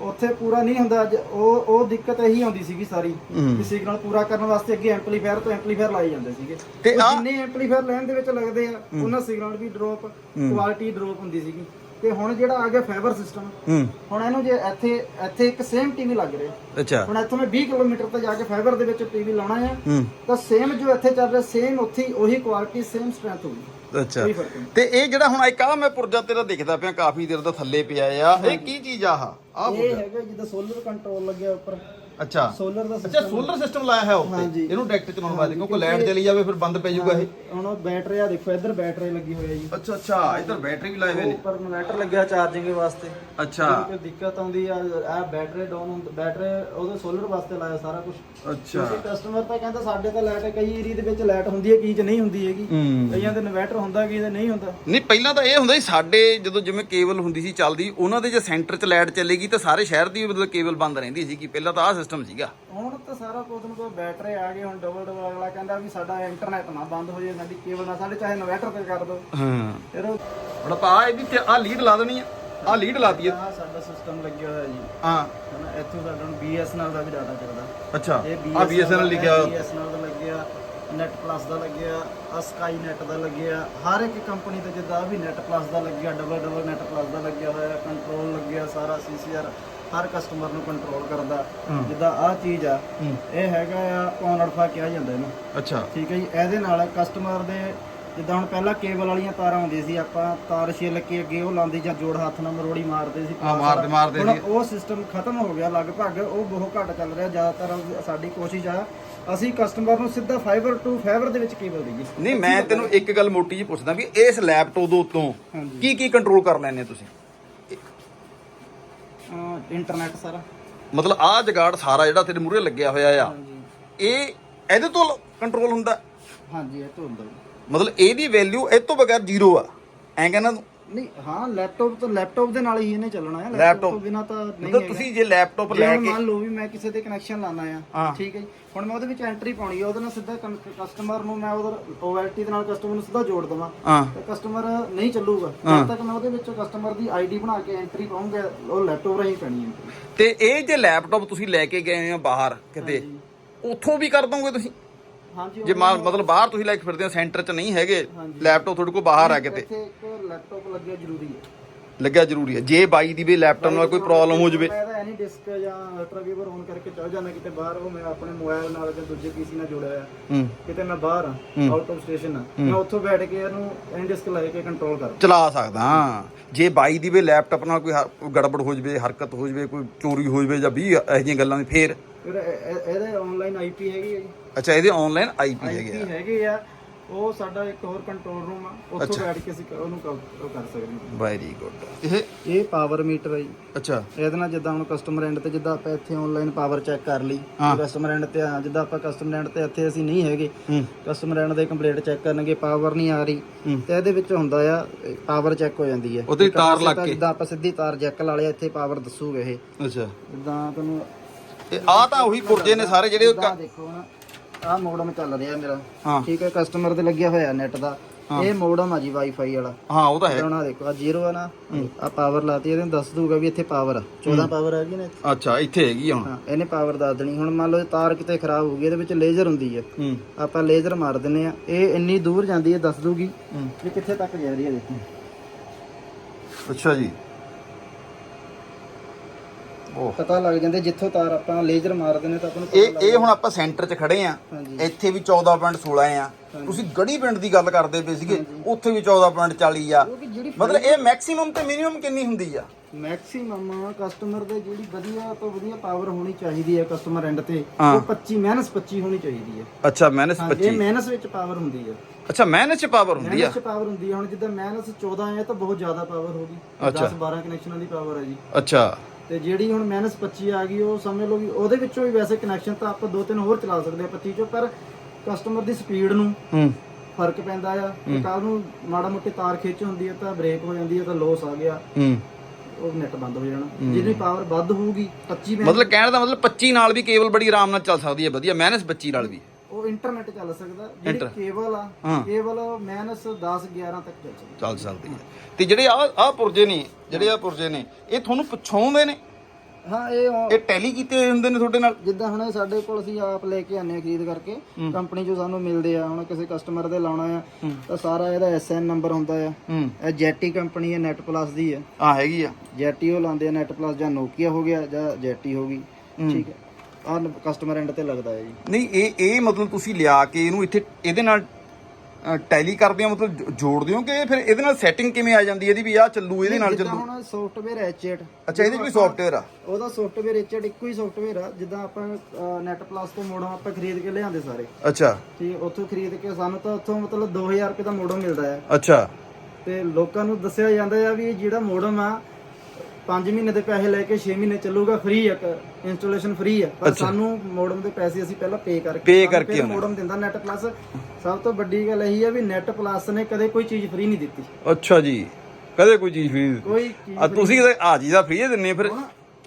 A: ਉੱਥੇ ਪੂਰਾ ਨਹੀਂ ਹੁੰਦਾ ਅੱਜ ਉਹ ਉਹ ਦਿੱਕਤ ਇਹੀ ਆਉਂਦੀ ਸੀਗੀ ਸਾਰੀ ਕਿ ਸਿਗਨਲ ਪੂਰਾ ਕਰਨ ਵਾਸਤੇ ਅੱਗੇ ਐਂਪਲੀਫਾਇਰ ਤੋਂ ਐਂਪਲੀਫਾਇਰ ਲਾਏ ਜਾਂਦੇ ਸੀਗੇ।
B: ਤੇ
A: ਉਹ
B: ਆਹ-
A: ਜਿੰਨੇ ਐਂਪਲੀਫਾਇਰ ਲੈਣ ਦੇ ਵਿੱਚ ਲੱਗਦੇ ਆ ਉਹਨਾਂ ਸਿਗਨਲ ਵੀ ਡ੍ਰੌਪ ਕੁਆਲਿਟੀ ਡ੍ਰੌਪ ਹੁੰਦੀ ਸੀਗੀ। ਤੇ ਹੁਣ ਜਿਹੜਾ ਆ ਗਿਆ ਫਾਈਬਰ ਸਿਸਟਮ
B: ਹੂੰ।
A: ਹੁਣ ਇਹਨੂੰ ਜੇ ਇੱਥੇ ਇੱਥੇ ਇੱਕ ਸੇਮ ਟੀਵੀ ਲੱਗ ਰਿਹਾ।
B: ਅੱਛਾ।
A: ਹੁਣ ਇੱਥੋਂ ਮੈਂ 20 ਕਿਲੋਮੀਟਰ ਤੇ ਜਾ ਕੇ ਫਾਈਬਰ ਦੇ ਵਿੱਚ ਟੀਵੀ ਲਾਉਣਾ ਹੈ
B: ਹੂੰ।
A: ਤਾਂ ਸੇਮ ਜੋ ਇੱਥੇ ਚੱਲ ਰਿਹਾ ਸੇਮ ਉੱਥੇ ਹੀ ਉਹੀ ਕੁਆਲਿਟੀ ਸੇਮ ਸਟਰੈਂਥ ਹੋਊਗੀ।
B: ਅੱਛਾ।
A: ਕੋਈ ਫ਼ਰਕ ਨਹੀਂ।
B: ਤੇ ਇਹ ਜਿਹੜਾ ਹੁਣ ਇੱਕ ਆ ਮੈਂ ਪੁਰਜਾ ਤੇਰਾ ਦਿਖਦਾ ਪਿਆ ਕਾਫੀ ਦੇਰ ਦਾ ਥੱਲੇ ਪਿਆ ਆ। ਇਹ ਕੀ ਚੀਜ਼ ਆ ਆਹ?
A: ਇਹ ਹੈਗਾ ਜਿੱਦਾਂ ਸੋਲਰ ਕੰਟਰੋਲ ਲੱਗਿਆ ਉੱਪਰ।
B: ਅੱਛਾ।
A: ਸੋਲਰ ਦਾ
B: ਅੱਛਾ ਸੋਲਰ ਸਿਸਟਮ ਲਾਇਆ ਹੈ ਉੱਤੇ
A: ਹਾਂਜੀ।
B: ਇਹਨੂੰ ਡਾਇਰੈਕਟ ਚਲਾਉਣ ਵਾਸਤੇ ਕਿਉਂਕਿ ਲਾਈਟ ਚਲੀ ਜਾਵੇ ਫਿਰ ਬੰਦ ਪੈ ਜਾਊਗਾ ਇਹ।
A: ਹੁਣ ਉਹ ਬੈਟਰੀ ਆ ਦੇਖੋ ਇੱਧਰ ਬੈਟਰੀ ਲੱਗੀ ਹੋਈ ਹੈ ਜੀ।
B: ਅੱਛਾ ਅੱਛਾ ਇੱਧਰ ਬੈਟਰੀ ਵੀ ਲਾਏ ਹੋਏ ਨੇ।
A: ਉੱਪਰ ਇਨਵਰਟਰ ਲੱਗਿਆ ਚਾਰਜਿੰਗ ਵਾਸਤੇ।
B: ਅੱਛਾ।
A: ਕੋਈ ਦਿੱਕਤ ਆਉਂਦੀ ਆ ਆ ਬੈਟਰੀ ਡਾਊਨ ਹੁੰਦਾ ਬੈਟਰੀ ਉਹਦੇ ਸੋਲਰ ਵਾਸਤੇ ਲਾਇਆ ਸਾਰਾ ਕੁਝ
B: ਅੱਛਾ।
A: ਕਿਉਂਕਿ ਕਸਟਮਰ ਤਾਂ ਕਹਿੰਦਾ ਸਾਡੇ ਤਾਂ ਲਾਈਟ ਕਈ ਏਰੀਆ ਦੇ ਵਿੱਚ ਲਾਈਟ ਹੁੰਦੀ ਹੈ ਕੀ ਚ ਨਹੀਂ ਹੁੰਦੀ ਹੈਗੀ।
B: ਹੂੰ।
A: ਕਈਆਂ ਦੇ ਇਨਵਰਟਰ ਹੁੰਦਾ ਕੀ ਦੇ ਨਹੀਂ ਹੁੰਦਾ।
B: ਨਹੀਂ ਪਹਿਲਾਂ ਤਾਂ ਇਹ ਹੁੰਦਾ ਸੀ ਸਾਡੇ ਜਦੋਂ ਜਿਵੇਂ ਕੇਬਲ ਹੁੰਦੀ ਸੀ ਚੱਲਦੀ ਉਹਨਾਂ ਦੇ ਜੇ ਸੈਂਟਰ 'ਚ ਲਾਈਟ ਚੱਲੇਗੀ ਤਾਂ ਸਾਰੇ ਸ਼ਹਿਰ ਦੀ ਮਤਲਬ ਕੇਬਲ ਬੰਦ ਰਹਿੰਦੀ ਸੀ ਕਿ ਪਹਿਲਾਂ ਤਾਂ ਆਹ ਸਿਸਟਮ ਸੀਗਾ।
A: ਹੁਣ ਤਾਂ ਸਾਰਾ ਕੁਝ ਨੂੰ ਕੋਈ ਬੈਟਰੀ ਆ ਗਈ ਹੁਣ ਡਬਲ ਡਬਲ ਅਗਲਾ ਕਹਿੰਦਾ ਵੀ ਸਾਡਾ ਇੰਟਰਨੈਟ ਨਾ ਬੰਦ ਹੋ ਜਾਏ ਸਾਡੀ ਕੇਬਲ ਨਾ ਸਾਡੇ ਚਾਹੇ ਇਨਵਰਟਰ ਤੇ ਕਰ ਦਿਓ
B: ਹਾਂ।
A: ਫਿਰ ਉਹ
B: ਹੁਣ ਆਪਾਂ ਆਹ ਇਹਦੀ ਤੇ ਆਹ ਲੀਡ ਲਾ ਦੇਣੀ ਆ। ਆਹ ਲੀਡ ਲਾਤੀ ਆ
A: ਆਹ ਸਾਡਾ ਸਿਸਟਮ ਲੱਗਿਆ ਹੋਇਆ ਜੀ।
B: ਹਾਂ।
A: ਹਨਾ ਇੱਥੋਂ ਸਾਡਾ ਹੁਣ BSNL ਦਾ ਵੀ ਡਾਟਾ ਚੱਲਦਾ।
B: ਅੱਛਾ। ਆ BSNL ਲਿਖਿਆ।
A: BSNL ਦਾ ਲੱਗਿਆ ਨੈਟ ਪਲੱਸ ਦਾ ਲੱਗਿਆ ਆ ਸਕਾਈ ਨੈਟ ਦਾ ਲੱਗਿਆ ਹਰ ਇੱਕ ਕੰਪਨੀ ਦਾ ਜਿੱਦਾਂ ਆਹ ਵੀ ਨੈਟ ਪਲੱਸ ਦਾ ਲੱਗਿਆ ਡਬਲ ਡਬਲ ਨੈਟ ਪਲੱਸ ਦਾ ਲੱਗਿਆ ਹੋਇਆ ਕੰਟਰੋਲ ਲੱਗਿਆ ਸਾਰਾ CCR ਹਰ ਕਸਟਮਰ ਨੂੰ ਕੰਟਰੋਲ ਕਰਦਾ ਜਿੱਦਾਂ ਆਹ ਚੀਜ਼ ਆ ਇਹ ਹੈਗਾ ਆ ਪੌਨ ਅਲਫਾ ਕਿਹਾ ਜਾਂਦਾ ਇਹਨੂੰ।
B: ਅੱਛਾ।
A: ਠੀਕ ਹੈ ਜੀ ਇਹਦੇ ਨਾਲ ਕਸਟਮਰ ਦੇ ਜਿੱਦਾਂ ਹੁਣ ਪਹਿਲਾਂ ਕੇਬਲ ਵਾਲੀਆਂ ਤਾਰਾਂ ਹੁੰਦੀਆਂ ਸੀ ਆਪਾਂ ਤਾਰ ਛਿੱਲ ਕੇ ਅੱਗੇ ਉਹ ਲਾਉਂਦੇ ਜਾਂ ਜੋੜ ਹੱਥ ਨਾਲ ਮਰੋੜੀ ਮਾਰਦੇ ਸੀ
B: ਹਾਂ, ਮਾਰਦੇ- ਮਾਰਦੇ ਸੀ।
A: ਉਹ ਸਿਸਟਮ ਖਤਮ ਹੋ ਗਿਆ ਲਗਭਗ ਉਹ ਬਹੁਤ ਘੱਟ ਚੱਲ ਰਿਹਾ ਜ਼ਿਆਦਾਤਰ ਸਾਡੀ ਕੋਸ਼ਿਸ਼ ਆ ਅਸੀਂ ਕਸਟਮਰ ਨੂੰ ਸਿੱਧਾ ਫਾਈਬਰ ਟੂ ਫਾਈਬਰ ਦੇ ਵਿੱਚ ਕੇਬਲ ਦੇਈਏ।
B: ਨਹੀਂ ਮੈਂ ਤੈਨੂੰ ਇੱਕ ਗੱਲ ਮੋਟੀ ਜੀ ਪੁੱਛਦਾ ਵੀ ਇਸ ਲੈਪਟਾਪ ਦੇ ਉੱਤੋਂ। ਕੀ ਕੀ ਕੰਟਰੋਲ ਕਰ ਲੈਣੇ ਤੁਸੀਂ?
A: ਇੰਟਰਨੈਟ ਸਾਰਾ।
B: ਮਤਲਬ ਆਹ ਜਗਾੜ ਸਾਰਾ ਜਿਹੜਾ ਤੇਰੇ ਮੂਹਰੇ ਲੱਗਿਆ ਹੋਇਆ ਆ
A: ਹਾਂਜੀ।
B: ਇਹ ਇਹਦੇ ਤੋਂ ਕੰਟਰੋਲ ਹੁੰਦਾ?
A: ਹਾਂਜੀ ਇਹ ਤੋਂ ਹੁੰਦਾ ਜੀ।
B: ਮਤਲਬ ਇਹਦੀ ਵੈਲਿਊ ਇਹ ਤੋਂ ਬਗੈਰ ਜ਼ੀਰੋ ਆ। ਐਂ ਕਹਿੰਦਾ ਤੂੰ
A: ਨਹੀਂ ਹਾਂ ਲੈਪਟਾਪ ਤਾਂ ਲੈਪਟਾਪ ਦੇ ਨਾਲ ਹੀ ਇਹਨੇ ਚੱਲਣਾ ਹੈ।
B: Laptop।
A: ਤੋਂ ਬਿਨਾ ਤਾਂ ਨਹੀਂ
B: ਮਤਲਬ
A: ਹੈਗਾ।
B: ਤੁਸੀਂ ਜੇ ਲੈਪਟਾਪ
A: ਜੇ
B: ਲੈ
A: ਹੁਣ
B: ਕੇ
A: ਮੰਨ ਲਓ ਵੀ ਮੈਂ ਕਿਸੇ ਦੇ ਕਨੈਕਸ਼ਨ ਲਾਣਾ
B: ਹਾਂ।
A: ਆ ਠੀਕ ਹੈ ਜੀ। ਹੁਣ ਮੈਂ ਉਹਦੇ ਵਿੱਚ ਐਂਟਰੀ ਪਾਉਣੀ ਆ ਉਹਦੇ ਨਾਲ ਸਿੱਧਾ ਕਸਟਮਰ ਨੂੰ ਮੈਂ ਉਧਰ OLT ਦੇ ਨਾਲ ਕਸਟਮਰ ਨੂੰ ਸਿੱਧਾ ਜੋੜ ਦਵਾਂ। ਤੇ ਕਸਟਮਰ ਨਹੀਂ ਚੱਲੂਗਾ। ਜਦ ਤੱਕ ਮੈਂ ਉਹਦੇ ਵਿੱਚ ਕਸਟਮਰ ਦੀ ਆਈਡੀ ਬਣਾ ਕੇ ਐਂਟਰੀ ਪਾਉਂਗਾ ਉਹ ਲੈਪਟਾਪ ਰਾਹੀਂ ਪੈਣੀ ਹੈ।
B: ਤੇ ਇਹ ਜੇ ਲੈਪਟਾਪ ਤੁਸੀਂ ਲੈ ਕੇ ਗਏ ਹੋ ਬਾਹਰ ਕਿਤੇ ਉੱਥੋਂ ਵੀ ਕਰ ਦੋਗੇ ਤੁਸੀਂ?
A: ਹਾਂਜੀ
B: ਜੇ ਮਾ- ਮਤਲਬ ਬਾਹਰ ਤੁਸੀਂ ਲੈ ਕੇ ਫਿਰਦੇ ਹੋ ਸੈਂਟਰ 'ਚ ਨਹੀਂ ਹੈਗੇ
A: ਹਾਂਜੀ।
B: ਲੈਪਟਾਪ ਤੁਹਾਡੇ ਕੋਲ ਬਾਹਰ ਆ ਕਿਤੇ
A: ਇੱਥੇ ਇੱਕ ਲੈਪਟਾਪ ਲੱਗਿਆ ਜ਼ਰੂਰੀ ਹੈ
B: ਲੱਗਿਆ ਜ਼ਰੂਰੀ ਹੈ। ਜੇ ਬਾਈ ਦੀ ਵੀ ਲੈਪਟਾਪ ਨਾਲ ਕੋਈ ਪ੍ਰੋਬਲਮ ਹੋ ਜਾਵੇ।
A: ਮੈਂ ਤਾਂ ਐਨੀ ਡਿਸਕ ਜਾਂ ਅਲਟਰਾ ਵੀਵਰ ਔਨ ਕਰਕੇ ਚੱਲ ਜਾਂਦਾ ਕਿਤੇ ਬਾਹਰ ਉਹ ਮੈਂ ਆਪਣੇ ਮੋਬਾਈਲ ਨਾਲ ਜਾਂ ਦੂਜੇ ਪੀਸੀ ਨਾਲ ਜੁੜਿਆ ਹੋਇਆ।
B: ਹੂੰ।
A: ਕਿਤੇ ਮੈਂ ਬਾਹਰ ਆ ਆਊਟ ਆਫ ਸਟੇਸ਼ਨ ਆ ਮੈਂ ਉੱਥੋਂ ਬੈਠ ਕੇ ਇਹਨੂੰ ਐਨੀ ਡਿਸਕ ਲਾ ਕੇ ਕੰਟਰੋਲ ਕਰ
B: ਚਲਾ ਸਕਦਾ ਹਾਂ। ਜੇ ਬਾਈ ਦੀ ਵੀ ਲੈਪਟਾਪ ਨਾਲ ਕੋਈ ਹ- ਗੜਬੜ ਹੋ ਜਾਵੇ ਹਰਕਤ ਹੋ ਜਾਵੇ ਕੋਈ ਚੋਰੀ ਹੋ ਜਾਵੇ ਜਾਂ 20 ਇਹੋ ਜਿਹੀਆਂ ਗੱਲਾਂ ਫੇਰ
A: ਫਿਰ? ਇਹ- ਇਹ- ਇਹਦੇ ਆਨਲਾਈਨ ਆਈਪੀ ਹੈਗੀ ਹੈ ਜੀ।
B: ਅੱਛਾ ਇਹਦੇ ਆਨਲਾਈਨ ਆਈਪੀ ਹੈਗੇ ਆ।
A: ਆਈਪੀ ਹੈਗੇ ਆ। ਉਹ ਸਾਡਾ ਇੱਕ ਹੋਰ ਕੰਟਰੋਲ ਰੂਮ ਆ ਉੱਥੋਂ ਬੈਠ ਕੇ ਅਸੀਂ ਉਹਨੂੰ ਉਹ ਕਰ ਸਕਦੇ ਹਾਂ।
B: ਵੈਰੀ ਗੁੱਡ ਇਹ
A: ਇਹ ਪਾਵਰ ਮੀਟਰ ਹੈ ਜੀ।
B: ਅੱਛਾ।
A: ਇਹਦੇ ਨਾਲ ਜਿੱਦਾਂ ਹੁਣ ਕਸਟਮਰ ਐਂਡ ਤੇ ਜਿੱਦਾਂ ਆਪਾਂ ਇੱਥੇ ਆਨਲਾਈਨ ਪਾਵਰ ਚੈੱਕ ਕਰ ਲਈ ਕਸਟਮਰ ਐਂਡ ਤੇ ਆ, ਜਿੱਦਾਂ ਆਪਾਂ ਕਸਟਮਰ ਐਂਡ ਤੇ ਇੱਥੇ ਅਸੀਂ ਨਹੀਂ ਹੈਗੇ
B: ਹੂੰ।
A: ਕਸਟਮਰ ਐਂਡ ਦੇ ਕੰਪਲੀਟ ਚੈੱਕ ਕਰਨਗੇ ਪਾਵਰ ਨਹੀਂ ਆ ਰਹੀ। ਤੇ ਇਹਦੇ ਵਿੱਚ ਹੁੰਦਾ ਆ ਪਾਵਰ ਚੈੱਕ ਹੋ ਜਾਂਦੀ ਹੈ
B: ਉਹਦੇ ਤਾਰ ਲੱਗ ਕੇ।
A: ਜਿੱਦਾਂ ਆਪਾਂ ਸਿੱਧੀ ਤਾਰ ਜੈਕ ਲਾ ਲਿਆ ਇੱਥੇ ਪਾਵਰ ਦੱਸੂਗਾ ਇਹ।
B: ਅੱਛਾ।
A: ਜਿੱਦਾਂ ਤੁਹਾਨੂੰ
B: ਇਹ ਆ ਤਾਂ ਉਹੀ ਪੁਰਜੇ ਨੇ ਸਾਰੇ ਜਿਹੜੇ ਉਹ
A: ਜਿੱਦਾਂ ਦੇਖੋ ਨਾ ਆਹ ਮੋਡਮ ਚੱਲ ਰਿਹਾ ਮੇਰਾ।
B: ਹਾਂ।
A: ਠੀਕ ਹੈ ਕਸਟਮਰ ਤੇ ਲੱਗਿਆ ਹੋਇਆ ਨੈਟ ਦਾ। ਇਹ ਮੋਡਮ ਆ ਜੀ ਵਾਈਫਾਈ ਵਾਲਾ।
B: ਹਾਂ ਉਹ ਤਾਂ ਹੈ।
A: ਹੁਣ ਦੇਖੋ ਆ ਜ਼ੀਰੋ ਆ ਨਾ ਆ ਪਾਵਰ ਲਾਤੀ ਇਹਦੇ ਦੱਸ ਦੂਗਾ ਵੀ ਇੱਥੇ ਪਾਵਰ ਆ। 14 ਪਾਵਰ ਆ ਗਈ ਨਾ ਇੱਥੇ।
B: ਅੱਛਾ ਇੱਥੇ ਹੈਗੀ ਆ ਹੁਣ।
A: ਹਾਂ ਇਹਨੇ ਪਾਵਰ ਦੱਸ ਦੇਣੀ। ਹੁਣ ਮੰਨ ਲਓ ਤਾਰ ਕਿਤੇ ਖਰਾਬ ਹੋ ਗਈ ਇਹਦੇ ਵਿੱਚ ਲੇਜ਼ਰ ਹੁੰਦੀ ਹੈ
B: ਹੂੰ।
A: ਆਪਾਂ ਲੇਜ਼ਰ ਮਾਰ ਦਿੰਨੇ ਆ। ਇਹ ਇੰਨੀ ਦੂਰ ਜਾਂਦੀ ਹੈ ਦੱਸ ਦੂਗੀ ਵੀ ਕਿੱਥੇ ਤੱਕ ਜਾ ਰਹੀ ਹੈ ਦੇਖੋ।
B: ਅੱਛਾ ਜੀ।
A: ਪਤਾ ਲੱਗ ਜਾਂਦੇ ਜਿੱਥੋਂ ਤਾਰ ਆਪਾਂ ਲੇਜ਼ਰ ਮਾਰ ਦਿੰਨੇ ਤਾਂ ਆਪਾਂ ਨੂੰ
B: ਇਹ ਇਹ ਹੁਣ ਆਪਾਂ ਸੈਂਟਰ 'ਚ ਖੜੇ ਆ।
A: ਹਾਂਜੀ।
B: ਇੱਥੇ ਵੀ 14.16 ਆ। ਤੁਸੀਂ ਗੜੀ ਪਿੰਡ ਦੀ ਗੱਲ ਕਰਦੇ ਪਏ ਸੀਗੇ ਉੱਥੇ ਵੀ 14.40 ਆ।
A: ਕਿਉਂਕਿ ਜਿਹੜੀ
B: ਮਤਲਬ ਇਹ ਮੈਕਸਿਮਮ ਤੇ ਮਿਨੀਮਮ ਕਿੰਨੀ ਹੁੰਦੀ ਆ?
A: ਮੈਕਸਿਮਮ ਕਸਟਮਰ ਦੇ ਜਿਹੜੀ ਵਧੀਆ ਤੋਂ ਵਧੀਆ ਪਾਵਰ ਹੋਣੀ ਚਾਹੀਦੀ ਹੈ ਕਸਟਮਰ ਐਂਡ ਤੇ
B: ਹਾਂ।
A: ਉਹ 25 ਮਾਈਨਸ 25 ਹੋਣੀ ਚਾਹੀਦੀ ਹੈ
B: ਅੱਛਾ ਮਾਈਨਸ
A: ਹਾਂਜੀ ਇਹ ਮਾਈਨਸ ਵਿੱਚ ਪਾਵਰ ਹੁੰਦੀ ਹੈ
B: ਅੱਛਾ ਮਾਈਨਸ 'ਚ ਪਾਵਰ ਹੁੰਦੀ ਆ।
A: ਮਾਈਨਸ ਪਾਵਰ ਹੁੰਦੀ ਹੈ ਹੁਣ ਜਿੱਦਾਂ ਮਾਈਨਸ 14 ਹੈ ਤਾਂ ਬਹੁਤ ਜ਼ਿਆਦਾ ਪਾਵਰ ਹੋ ਗਈ। 10 12 ਕਨੈਕਸ਼ਨਾਂ ਦੀ ਪਾਵਰ ਹੈ ਜੀ।
B: ਅੱਛਾ।
A: ਤੇ ਜਿਹੜੀ ਹੁਣ ਮਾਈਨਸ 25 ਆ ਗਈ ਉਹ ਸਮਝ ਲਓ ਵੀ ਉਹਦੇ ਵਿੱਚੋਂ ਵੀ ਵੈਸੇ ਕਨੈਕਸ਼ਨ ਤਾਂ ਆਪਾਂ ਦੋ ਤਿੰਨ ਹੋਰ ਚਲਾ ਸਕਦੇ ਆ 25 ਚੋਂ ਪਰ ਕਸਟਮਰ ਦੀ ਸਪੀਡ ਨੂੰ
B: ਹੂੰ।
A: ਫ਼ਰਕ ਪੈਂਦਾ ਆ। ਕੱਲ ਨੂੰ ਮਾੜਾ ਮੋਟੀ ਤਾਰ ਖਿੱਚ ਹੁੰਦੀ ਹੈ ਤਾਂ ਬ੍ਰੇਕ ਹੋ ਜਾਂਦੀ ਹੈ ਤਾਂ ਲੋਸ ਆ ਗਿਆ।
B: ਹੂੰ।
A: ਉਹ ਨੈਟ ਬੰਦ ਹੋ ਜਾਣਾ। ਜਿਹਦੀ ਪਾਵਰ ਵੱਧ ਹੋਊਗੀ 25 ਮੈਂ
B: ਮਤਲਬ ਕਹਿਣ ਦਾ ਮਤਲਬ 25 ਨਾਲ ਵੀ ਕੇਬਲ ਬੜੀ ਆਰਾਮ ਨਾਲ ਚੱਲ ਸਕਦੀ ਹੈ ਵਧੀਆ। ਮਾਈਨਸ 25 ਨਾਲ ਵੀ।
A: ਉਹ ਇੰਟਰਨੈਟ ਚੱਲ ਸਕਦਾ ਜਿਹੜੀ
B: ਇੰਟਰ-
A: ਕੇਬਲ ਆ
B: ਹਾਂ।
A: ਕੇਬਲ ਮਾਈਨਸ 10 11 ਤੱਕ ਚੱਲ ਸਕਦਾ।
B: ਚੱਲ ਸਕਦੀ ਹੈ। ਤੇ ਜਿਹੜੇ ਆ ਆ ਪੁਰਜੇ ਨੇ ਜਿਹੜੇ ਆ ਪੁਰਜੇ ਨੇ ਇਹ ਤੁਹਾਨੂੰ ਪਿਛਾਉਂਦੇ ਨੇ?
A: ਹਾਂ ਇਹ ਉਹ-
B: ਇਹ ਟੈਲੀ ਕੀਤੇ ਹੋਏ ਹੁੰਦੇ ਨੇ ਤੁਹਾਡੇ ਨਾਲ?
A: ਜਿੱਦਾਂ ਹੁਣ ਸਾਡੇ ਕੋਲ ਅਸੀਂ ਆਪ ਲੈ ਕੇ ਆਨੇ ਆ ਖਰੀਦ ਕਰਕੇ ਕੰਪਨੀ ਚੋਂ ਸਾਨੂੰ ਮਿਲਦੇ ਆ ਹੁਣ ਕਿਸੇ ਕਸਟਮਰ ਦੇ ਲਾਉਣਾ ਆ ਤਾਂ ਸਾਰਾ ਇਹਦਾ ਐਸਐਨ ਨੰਬਰ ਹੁੰਦਾ ਆ।
B: ਹੂੰ।
A: ਇਹ ਜੈਟੀ ਕੰਪਨੀ ਹੈ ਨੈਟ ਪਲੱਸ ਦੀ ਹੈ
B: ਆ ਹੈਗੀ ਆ।
A: ਜੈਟੀ ਉਹ ਲਾਉਂਦੇ ਆ ਨੈਟ ਪਲੱਸ ਜਾਂ ਨੋਕੀਆ ਹੋ ਗਿਆ ਜਾਂ ਜੈਟੀ ਹੋ ਗਈ ਠੀਕ ਹੈ। ਆ ਕਸਟਮਰ ਐਂਡ ਤੇ ਲੱਗਦਾ ਹੈ ਜੀ।
B: ਨਹੀਂ ਇਹ ਇਹ ਮਤਲਬ ਤੁਸੀਂ ਲਿਆ ਕੇ ਇਹਨੂੰ ਇੱਥੇ ਇਹਦੇ ਨਾਲ ਟੈਲੀ ਕਰਦੇ ਹੋ ਮਤਲਬ ਜੋੜਦੇ ਹੋ ਕਿ ਫਿਰ ਇਹਦੇ ਨਾਲ ਸੈਟਿੰਗ ਕਿਵੇਂ ਆ ਜਾਂਦੀ ਹੈ ਇਹਦੀ ਵੀ ਆ ਚੱਲੂ ਇਹਦੇ ਨਾਲ
A: ਜਿੱਦਾਂ
B: ਚੱਲੂ?
A: ਹੁਣ ਸੌਫਟਵੇਅਰ ਐਚਏਟ
B: ਅੱਛਾ ਇਹਦੇ ਕੋਈ ਸੌਫਟਵੇਅਰ ਆ?
A: ਉਹਦਾ ਸੌਫਟਵੇਅਰ ਐਚਏਟ ਇੱਕੋ ਹੀ ਸੌਫਟਵੇਅਰ ਆ ਜਿੱਦਾਂ ਆਪਾਂ ਨੈਟ ਪਲੱਸ ਤੋਂ ਮੋਡਮ ਆਪਾਂ ਖਰੀਦ ਕੇ ਲਿਆਂਦੇ ਸਾਰੇ।
B: ਅੱਛਾ।
A: ਠੀਕ ਉੱਥੋਂ ਖਰੀਦ ਕੇ ਸਾਨੂੰ ਤਾਂ ਉੱਥੋਂ ਮਤਲਬ 2000 ਰੁਪਏ ਦਾ ਮੋਡਮ ਮਿਲਦਾ ਹੈ।
B: ਅੱਛਾ।
A: ਤੇ ਲੋਕਾਂ ਨੂੰ ਦੱਸਿਆ ਜਾਂਦਾ ਆ ਵੀ ਇਹ ਜਿਹੜਾ ਮੋਡਮ ਆ 5 ਮਹੀਨੇ ਦੇ ਪੈਸੇ ਲੈ ਕੇ 6 ਮਹੀਨੇ ਚੱਲੂਗਾ ਫ੍ਰੀ ਆ ਇੰਸਟਾਲੇਸ਼ਨ ਫ੍ਰੀ ਆ। ਪਰ ਸਾਨੂੰ ਮੋਡਮ ਦੇ ਪੈਸੇ ਅਸੀਂ ਪਹਿਲਾਂ ਪੇ ਕਰਕੇ
B: Pay ਕਰਕੇ ਆਉਣੇ।
A: ਮੋਡਮ ਦਿੰਦਾ ਨੈਟ ਪਲੱਸ ਸਭ ਤੋਂ ਵੱਡੀ ਗੱਲ ਇਹੀ ਆ ਵੀ ਨੈਟ ਪਲੱਸ ਨੇ ਕਦੇ ਕੋਈ ਚੀਜ਼ ਫ੍ਰੀ ਨਹੀਂ ਦਿੱਤੀ।
B: ਅੱਛਾ ਜੀ। ਕਦੇ ਕੋਈ ਚੀਜ਼ ਫ੍ਰੀ
A: ਕੋਈ ਚੀਜ਼
B: ਆ ਤੁਸੀਂ ਤਾਂ ਆ ਜੀ ਦਾ ਫ੍ਰੀ ਦਿੰਨੇ ਫਿਰ।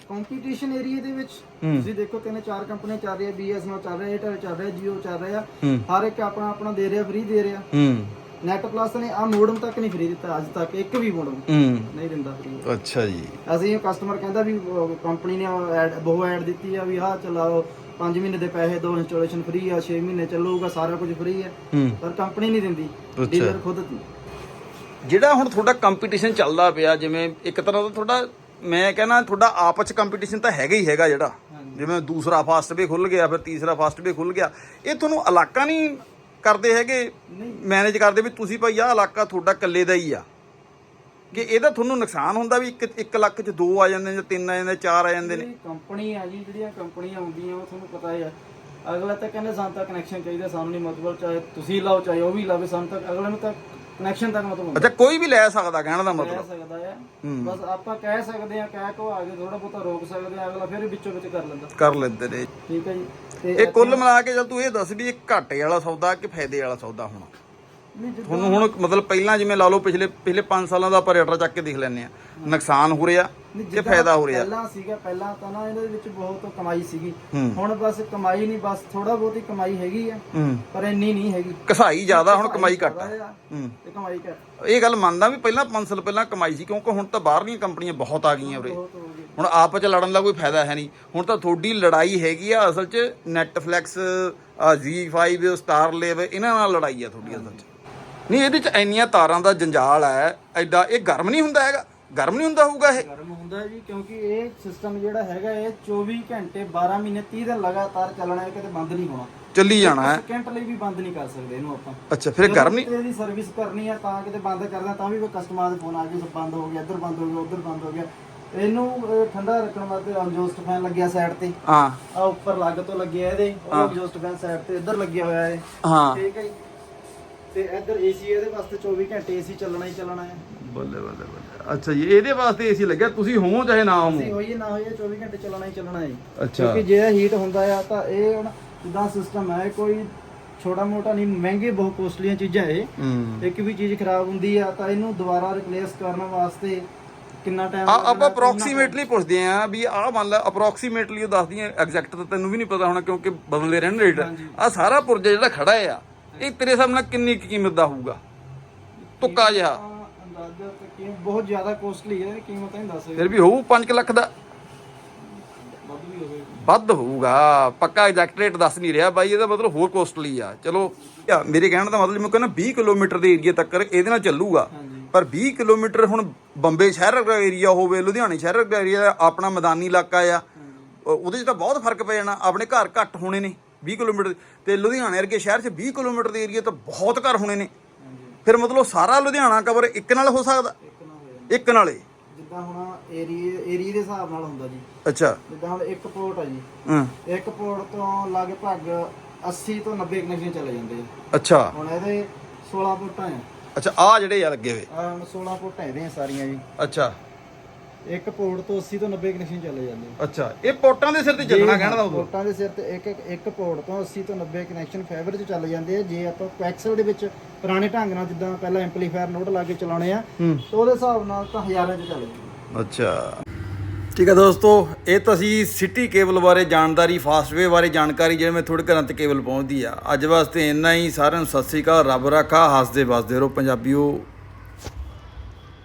A: ਕੰਪੀਟੀਸ਼ਨ ਏਰੀਆ ਦੇ ਵਿੱਚ ਤੁਸੀਂ ਦੇਖੋ ਤਿੰਨ ਚਾਰ ਕੰਪਨੀਆਂ ਚੱਲ ਰਹੀਆਂ BSNL ਚੱਲ ਰਿਹਾ Airtel ਚੱਲ ਰਿਹਾ Jio ਚੱਲ ਰਿਹਾ। ਹਰ ਇੱਕ ਆਪਣਾ ਆਪਣਾ ਦੇ ਰਿਹਾ ਫ੍ਰੀ ਦੇ ਰਿਹਾ।
B: ਹੂੰ।
A: ਨੈਟ ਪਲੱਸ ਨੇ ਆ ਮੋਡਮ ਤੱਕ ਨਹੀਂ ਫ੍ਰੀ ਦਿੱਤਾ ਅੱਜ ਤੱਕ ਇੱਕ ਵੀ ਮੋਡਮ
B: ਹੂੰ।
A: ਨਹੀਂ ਦਿੰਦਾ ਫ੍ਰੀ
B: ਅੱਛਾ ਜੀ।
A: ਅਸੀਂ ਕਸਟਮਰ ਕਹਿੰਦਾ ਵੀ ਕੰਪਨੀ ਨੇ ਐਡ ਬਹੁਤ ਐਡ ਦਿੱਤੀ ਆ ਵੀ ਆਹ ਚਲਾਓ 5 ਮਹੀਨੇ ਦੇ ਪੈਸੇ ਦੋ ਇੰਸਟਾਲੇਸ਼ਨ ਫ੍ਰੀ ਆ 6 ਮਹੀਨੇ ਚੱਲੂਗਾ ਸਾਰਾ ਕੁਝ ਫ੍ਰੀ ਹੂੰ। ਪਰ ਕੰਪਨੀ ਨਹੀਂ ਦਿੰਦੀ। ਡੀਲਰ ਖੁਦ
B: ਜਿਹੜਾ ਹੁਣ ਤੁਹਾਡਾ ਕੰਪੀਟੀਸ਼ਨ ਚੱਲਦਾ ਪਿਆ ਜਿਵੇਂ ਇੱਕ ਤਰ੍ਹਾਂ ਦਾ ਤੁਹਾਡਾ ਮੈਂ ਕਹਿੰਦਾ ਤੁਹਾਡਾ ਆਪਸ ਚ ਕੰਪੀਟੀਸ਼ਨ ਤਾਂ ਹੈਗਾ ਹੀ ਹੈਗਾ ਜਿਹੜਾ। ਜਿਵੇਂ ਦੂਸਰਾ ਫਾਸਟਵੇ ਖੁੱਲ ਗਿਆ ਫਿਰ ਤੀਸਰਾ ਫਾਸਟਵੇ ਖੁੱਲ ਗਿਆ। ਇਹ ਤੁਹਾਨੂੰ ਇਲਾਕਾ ਨਹੀਂ ਕਰਦੇ ਹੈਗੇ ਮੈਨੇਜ ਕਰਦੇ ਵੀ ਤੁਸੀਂ ਭਾਈ ਆਹ ਇਲਾਕਾ ਤੁਹਾਡਾ ਇਕੱਲੇ ਦਾ ਹੀ ਆ। ਕਿ ਇਹਦਾ ਤੁਹਾਨੂੰ ਨੁਕਸਾਨ ਹੁੰਦਾ ਵੀ 1 ਲੱਖ ਚ ਦੋ ਆ ਜਾਂਦੇ ਨੇ ਜਾਂ ਤਿੰਨ ਆ ਜਾਂਦੇ, ਚਾਰ ਆ ਜਾਂਦੇ ਨੇ।
A: ਜਿਹੜੀ ਕੰਪਨੀ ਆ ਜੀ, ਜਿਹੜੀਆਂ ਕੰਪਨੀਆਂ ਆਉਂਦੀਆਂ, ਉਹ ਤੁਹਾਨੂੰ ਪਤਾ ਹੀ ਆ। ਅਗਲਾ ਤਾਂ ਕਹਿੰਦੇ ਸਾਨੂੰ ਤਾਂ ਕਨੈਕਸ਼ਨ ਚਾਹੀਦਾ, ਸਾਨੂੰ ਨਹੀਂ ਮਤਲਬ, ਚਾਹੇ ਤੁਸੀਂ ਲਾਓ, ਚਾਹੇ ਉਹ ਵੀ ਲਾਵੇ, ਸਾਨੂੰ ਤਾਂ ਅਗਲੇ ਨੂੰ ਤਾਂ ਕਨੈਕਸ਼ਨ ਤੱਕ ਮਤਲਬ
B: ਅੱਛਾ ਕੋਈ ਵੀ ਲੈ ਸਕਦਾ ਕਹਿਣ ਦਾ
A: ਕਹਿ
B: ਮਤਲਬ।
A: ਸਕਦਾ ਆ। ਬਸ ਆਪਾਂ ਕਹਿ ਸਕਦੇ ਆ ਕਹਿ ਕੋ ਆ ਕੇ ਥੋੜਾ ਬਹੁਤਾ ਰੋਕ ਸਕਦੇ ਆ ਅਗਲਾ ਫਿਰ ਵਿੱਚੋਂ ਵਿੱਚ ਕਰ ਲੈਂਦਾ।
B: ਕਰ ਲੈਂਦੇ ਨੇ।
A: ਠੀਕ ਹੈ ਜੀ। ਤੇ
B: ਇਹ ਕੁੱਲ ਮਿਲਾ ਕੇ ਜਦ ਤੂੰ ਇਹ ਦੱਸ ਵੀ ਇਹ ਘਾਟੇ ਵਾਲਾ ਸੌਦਾ ਕਿ ਫਾਇਦੇ ਵਾਲਾ ਸੌਦਾ ਹੋਣਾ? ਤੁਹਾਨੂੰ ਹੁਣ ਮਤਲਬ ਪਹਿਲਾਂ ਜਿਵੇਂ ਲਾ ਲਓ ਪਿਛਲੇ ਪਿਛਲੇ 5 ਸਾਲਾਂ ਦਾ ਆਪਾਂ ਰੇਟਰ ਚੱਕ ਕੇ ਦੇਖ ਲੈਂਦੇ ਆ ਨੁਕਸਾਨ ਹੋ ਰਿਹਾ
A: ਜਿੱਦਾਂ
B: ਫਾਇਦਾ ਹੋ ਰਿਹਾ।
A: ਪਹਿਲਾਂ ਸੀਗਾ ਪਹਿਲਾਂ ਤਾਂ ਨਾ ਇਹਦੇ ਵਿੱਚ ਬਹੁਤ ਕਮਾਈ ਸੀਗੀ। ਹੁਣ ਬਸ ਕਮਾਈ ਨਹੀਂ ਬਸ ਥੋੜਾ ਬਹੁਤੀ ਕਮਾਈ ਹੈਗੀ ਆ ਪਰ ਇੰਨੀ ਨਹੀਂ ਹੈਗੀ।
B: ਕਸਾਈ ਜ਼ਿਆਦਾ ਹੁਣ ਕਮਾਈ ਘੱਟ ਆ।
A: ਤੇ ਕਮਾਈ ਘੱਟ
B: ਇਹ ਗੱਲ ਮੰਨਦਾ ਵੀ ਪਹਿਲਾਂ 5 ਸਾਲ ਪਹਿਲਾਂ ਕਮਾਈ ਸੀ ਕਿਉਂਕਿ ਹੁਣ ਤਾਂ ਬਾਹਰਲੀਆਂ ਕੰਪਨੀਆਂ ਬਹੁਤ ਆ ਗਈਆਂ ਉਰੇ। ਹੁਣ ਆਪਸ ਚ ਲੜਨ ਦਾ ਕੋਈ ਫਾਇਦਾ ਹੈ ਨਹੀਂ। ਹੁਣ ਤਾਂ ਤੁਹਾਡੀ ਲੜਾਈ ਹੈਗੀ ਆ ਅਸਲ ਚ ਨੈਟਫਲਿਕਸ Z5 ਸਟਾਰ ਲਿਵ ਇਹਨਾਂ ਨਾਲ ਲੜਾਈ ਆ ਤੁਹਾਡੀ ਅਸਲ ਚ। ਨਹੀਂ ਇਹਦੇ ਚ ਇੰਨੀਆਂ ਤਾਰਾਂ ਦਾ ਜੰਜਾਲ ਹੈ ਐਡਾ ਇਹ ਗਰਮ ਨਹੀਂ ਹੁੰਦਾ ਹੈਗਾ। ਗਰਮ ਨਹੀਂ ਹੁੰਦਾ ਹੋਊਗਾ ਇਹ?
A: ਗਰਮ ਹੁੰਦਾ ਜੀ ਕਿਉਂਕਿ ਇਹ ਸਿਸਟਮ ਜਿਹੜਾ ਹੈਗਾ ਇਹ 24 ਘੰਟੇ 12 ਮਹੀਨੇ 30 ਦਿਨ ਲਗਾਤਾਰ ਚੱਲਣਾ ਹੈ ਕਿਤੇ ਬੰਦ ਨਹੀਂ ਹੋਣਾ।
B: ਚੱਲੀ ਜਾਣਾ ਹੈ।
A: ਸਕਿੰਟ ਲਈ ਵੀ ਬੰਦ ਨਹੀਂ ਕਰ ਸਕਦੇ ਇਹਨੂੰ ਆਪਾਂ।
B: ਅੱਛਾ ਫਿਰ ਗਰਮ ਨਹੀਂ
A: ਇਹਦੀ ਸਰਵਿਸ ਕਰਨੀ ਆ ਤਾਂ ਕਿਤੇ ਬੰਦ ਕਰਦਾ ਤਾਂ ਵੀ ਕੋਈ ਕਸਟਮਰ ਦੇ ਫੋਨ ਆ ਸਭ ਬੰਦ ਹੋ ਗਿਆ ਇੱਧਰ ਬੰਦ ਹੋ ਗਿਆ ਉੱਧਰ ਬੰਦ ਹੋ ਗਿਆ। ਇਹਨੂੰ ਠੰਡਾ ਰੱਖਣ ਵਾਸਤੇ ਐਗਜ਼ੌਸਟ ਫੈਨ ਲੱਗਿਆ ਸਾਈਡ ਤੇ।
B: ਹਾਂ।
A: ਆ ਉੱਪਰ ਲੱਗ ਤੋਂ ਲੱਗਿਆ ਇਹਦੇ ਉਹ ਐਗਜ਼ੌਸਟ ਫੈਨ ਸਾਈਡ ਤੇ ਇੱਧਰ ਲੱਗਿਆ ਹੋਇਆ ਹੈ
B: ਹਾਂ।
A: ਠੀਕ ਹੈ ਜੀ। ਤੇ ਇੱਧਰ ਏਸੀ ਇਹਦੇ ਵਾਸਤੇ 24 ਘੰਟੇ ਏਸੀ ਚੱਲਣਾ ਹੀ ਚੱਲਣਾ ਹੈ।
B: ਬੱਲੇ ਬੱਲੇ ਬੱਲੇ। ਅੱਛਾ ਜੀ ਇਹਦੇ ਵਾਸਤੇ ਏਸੀ ਲੱਗਿਆ? ਤੁਸੀਂ ਹੋਵੋ ਚਾਹੇ ਨਾ
A: ਅਸੀਂ
B: ਹੋਵੋ
A: ਹੋਈਏ ਨਾ ਹੋਈਏ 24 ਘੰਟੇ ਚੱਲਣਾ ਹੀ ਚੱਲਣਾ ਹੈ
B: ਅੱਛਾ।
A: ਕਿਉਂਕਿ ਜੇ ਹੀਟ ਹੁੰਦਾ ਆ ਤਾਂ ਇਹ ਹੁਣ ਜਿੱਦਾਂ ਸਿਸਟਮ ਹੈ ਕੋਈ ਛੋਟਾ ਮੋਟਾ ਨਹੀਂ ਮਹਿੰਗੇ ਬਹੁਤ ਕੋਸਟਲੀਆਂ ਚੀਜ਼ਾਂ ਇਹ।
B: ਹੂੰ।
A: ਇੱਕ ਵੀ ਚੀਜ਼ ਖਰਾਬ ਹੁੰਦੀ ਆ ਤਾਂ ਇਹਨੂੰ ਦੁਬਾਰਾ ਰਿਪਲੇਸ ਕਰਨ ਵਾਸਤੇ ਕਿੰਨਾ ਟਾਈਮ
B: ਆ ਆਪਾਂ ਅਪਰੋਕਸੀਮੇਟਲੀ ਪੁੱਛਦੇ ਆਂ ਵੀ ਆਹ ਮੰਨ ਲਾ ਅਪਰੋਕਸੀਮੇਟਲੀ ਉਹ ਦੱਸਦੀ ਐ ਐਗਜ਼ੈਕਟ ਤਾਂ ਤੈਨੂੰ ਵੀ ਨਹੀਂ ਪਤਾ ਹੋਣਾ ਕਿਉਂਕਿ ਬਦਲਦੇ ਰਹਿਣ ਰੇਟ ਆ ਸਾਰਾ ਪੁਰਜਾ ਜਿਹੜਾ ਖੜਾ ਆ ਇਹ ਤੇਰੇ ਹਿਸਾਬ ਨਾਲ ਕਿੰਨੀ ਕੁ ਕੀਮਤ ਦਾ ਹੋਊਗਾ? ਤੁੱਕਾ ਜਿਹਾ।
A: ਅੰਦਾਜ਼ਾ ਤੇ ਕੀ ਬਹੁਤ ਜ਼ਿਆਦਾ ਕੋਸਟਲੀ ਹੈ ਕੀਮਤ ਨਹੀਂ ਦੱਸ ਸਕਦੇ
B: ਫਿਰ ਵੀ ਹੋਊ 5 ਲੱਖ ਦਾ?
A: ਵੱਧ ਵੀ ਹੋਵੇ।
B: ਵੱਧ ਹੋਊਗਾ। ਪੱਕਾ ਐਗਜ਼ੈਕਟ ਰੇਟ ਦੱਸ ਨਹੀਂ ਰਿਹਾ ਬਾਈ ਇਹਦਾ ਮਤਲਬ ਹੋਰ ਕੋਸਟਲੀ ਆ। ਚਲੋ ਯਾ ਮੇਰੇ ਕਹਿਣ ਦਾ ਮਤਲਬ ਮੈਂ ਕਹਿੰਦਾ 20 ਕਿਲੋਮੀਟਰ ਦੇ ਏਰੀਆ ਤੱਕ ਇਹਦੇ ਨਾਲ ਚੱਲੂਗਾ। ਪਰ 20 ਕਿਲੋਮੀਟਰ ਹੁਣ ਬੰਬੇ ਸ਼ਹਿਰ ਦਾ ਏਰੀਆ ਹੋਵੇ ਲੁਧਿਆਣੇ ਸ਼ਹਿਰ ਦਾ ਏਰੀਆ ਆਪਣਾ ਮੈਦਾਨੀ ਇਲਾਕਾ ਆ ਉਹ- ਉਹਦੇ 'ਚ ਤਾਂ ਬਹੁਤ ਫ਼ਰਕ ਪੈ ਜਾਣਾ। ਆਪਣੇ ਘਰ ਘੱਟ ਹੋਣੇ ਨੇ। 20 ਕਿਲੋਮੀਟਰ ਤੇ ਲੁਧਿਆਣੇ ਵਰਗੇ ਸ਼ਹਿਰ 'ਚ 20 ਕਿਲੋਮੀਟਰ ਦੇ ਏਰੀਆ ਤਾਂ ਬਹੁਤ ਘਰ ਹੋਣੇ ਨੇ। ਫਿਰ ਮਤਲਬ ਸਾਰਾ ਲੁਧਿਆਣਾ ਕਵਰ ਇੱਕ ਨਾਲ ਹੋ ਸਕਦਾ?
A: ਇੱਕ
B: ਨਾਲੇ
A: ਜਿੱਦਾਂ ਹੁਣ ਏਰੀਏ ਏਰੀਏ ਦੇ ਹਿਸਾਬ ਨਾਲ ਹੁੰਦਾ ਜੀ।
B: ਅੱਛਾ।
A: ਜਿੱਦਾਂ ਹੁਣ ਇੱਕ ਪੋਰਟ ਆ ਜੀ।
B: ਹਾਂ।
A: ਇੱਕ ਪੋਰਟ ਤੋਂ ਲਗਭਗ 80 ਤੋਂ 90 ਕਨੈਕਸ਼ਨ ਚਲੇ ਜਾਂਦੇ ਆ
B: ਅੱਛਾ।
A: ਹੁਣ ਇਹਦੇ 16 ਪੋਰਟਾਂ ਆ।
B: ਅੱਛਾ ਆ ਜਿਹੜੇ ਆ ਲੱਗੇ ਹੋਏ।
A: ਆਹ ਹੁਣ 16 ਪੋਰਟਾਂ ਇਹਦੀਆਂ ਸਾਰੀਆਂ ਜੀ।
B: ਅੱਛਾ।
A: ਇੱਕ ਪੋਰਟ ਤੋਂ 80 ਤੋਂ 90 ਕਨੈਕਸ਼ਨ ਚੱਲੇ ਜਾਂਦੇ ਆ।
B: ਅੱਛਾ ਇਹ ਪੋਰਟਾਂ ਦੇ ਸਿਰ ਤੇ ਚੱਲਣਾ ਕਹਿਣ ਦਾ
A: ਪੋਰਟਾਂ ਦੇ ਸਿਰ ਤੇ ਇੱਕ ਇੱਕ ਪੋਰਟ ਤੋਂ 80 ਤੋਂ 90 ਕਨੈਕਸ਼ਨ ਫਾਈਬਰ 'ਚ ਚੱਲ ਜਾਂਦੇ ਆ। ਜੇ ਆਪਾਂ ਕੋਐਕਸਲ ਦੇ ਵਿੱਚ ਪੁਰਾਣੇ ਢੰਗ ਨਾਲ ਜਿੱਦਾਂ ਪਹਿਲਾਂ ਐਂਪਲੀਫਾਇਰ ਨੋਟ ਲਾ ਕੇ ਚਲਾਉਣੇ ਆ ਤਾਂ ਉਹਦੇ ਹਿਸਾਬ ਨਾਲ ਤਾਂ ਹਜ਼ਾਰਾਂ 'ਚ ਚੱਲ ਜਾਂਦੇ
B: ਅੱਛਾ। ਠੀਕ ਹੈ ਦੋਸਤੋ ਇਹ ਤਾਂ ਸੀ ਸਿਟੀ ਕੇਬਲ ਬਾਰੇ ਜਾਣਕਾਰੀ ਫਾਸਟਵੇ ਬਾਰੇ ਜਾਣਕਾਰੀ ਜਿਹੜੇ ਮੈਂ ਥੋੜੇ ਘਰਾਂ ਤੇ ਕੇਬਲ ਪਹੁੰਚਦੀ ਆ। ਅੱਜ ਵਾਸਤੇ ਇੰਨਾ ਹੀ ਸਾਰਿਆਂ ਨੂੰ ਸਤਿ ਸ੍ਰੀ ਅਕਾਲ ਰੱਬ ਰਾਖਾ ਹੱਸਦੇ ਵਸਦੇ ਰਹੋ ਪੰਜਾਬੀਓ।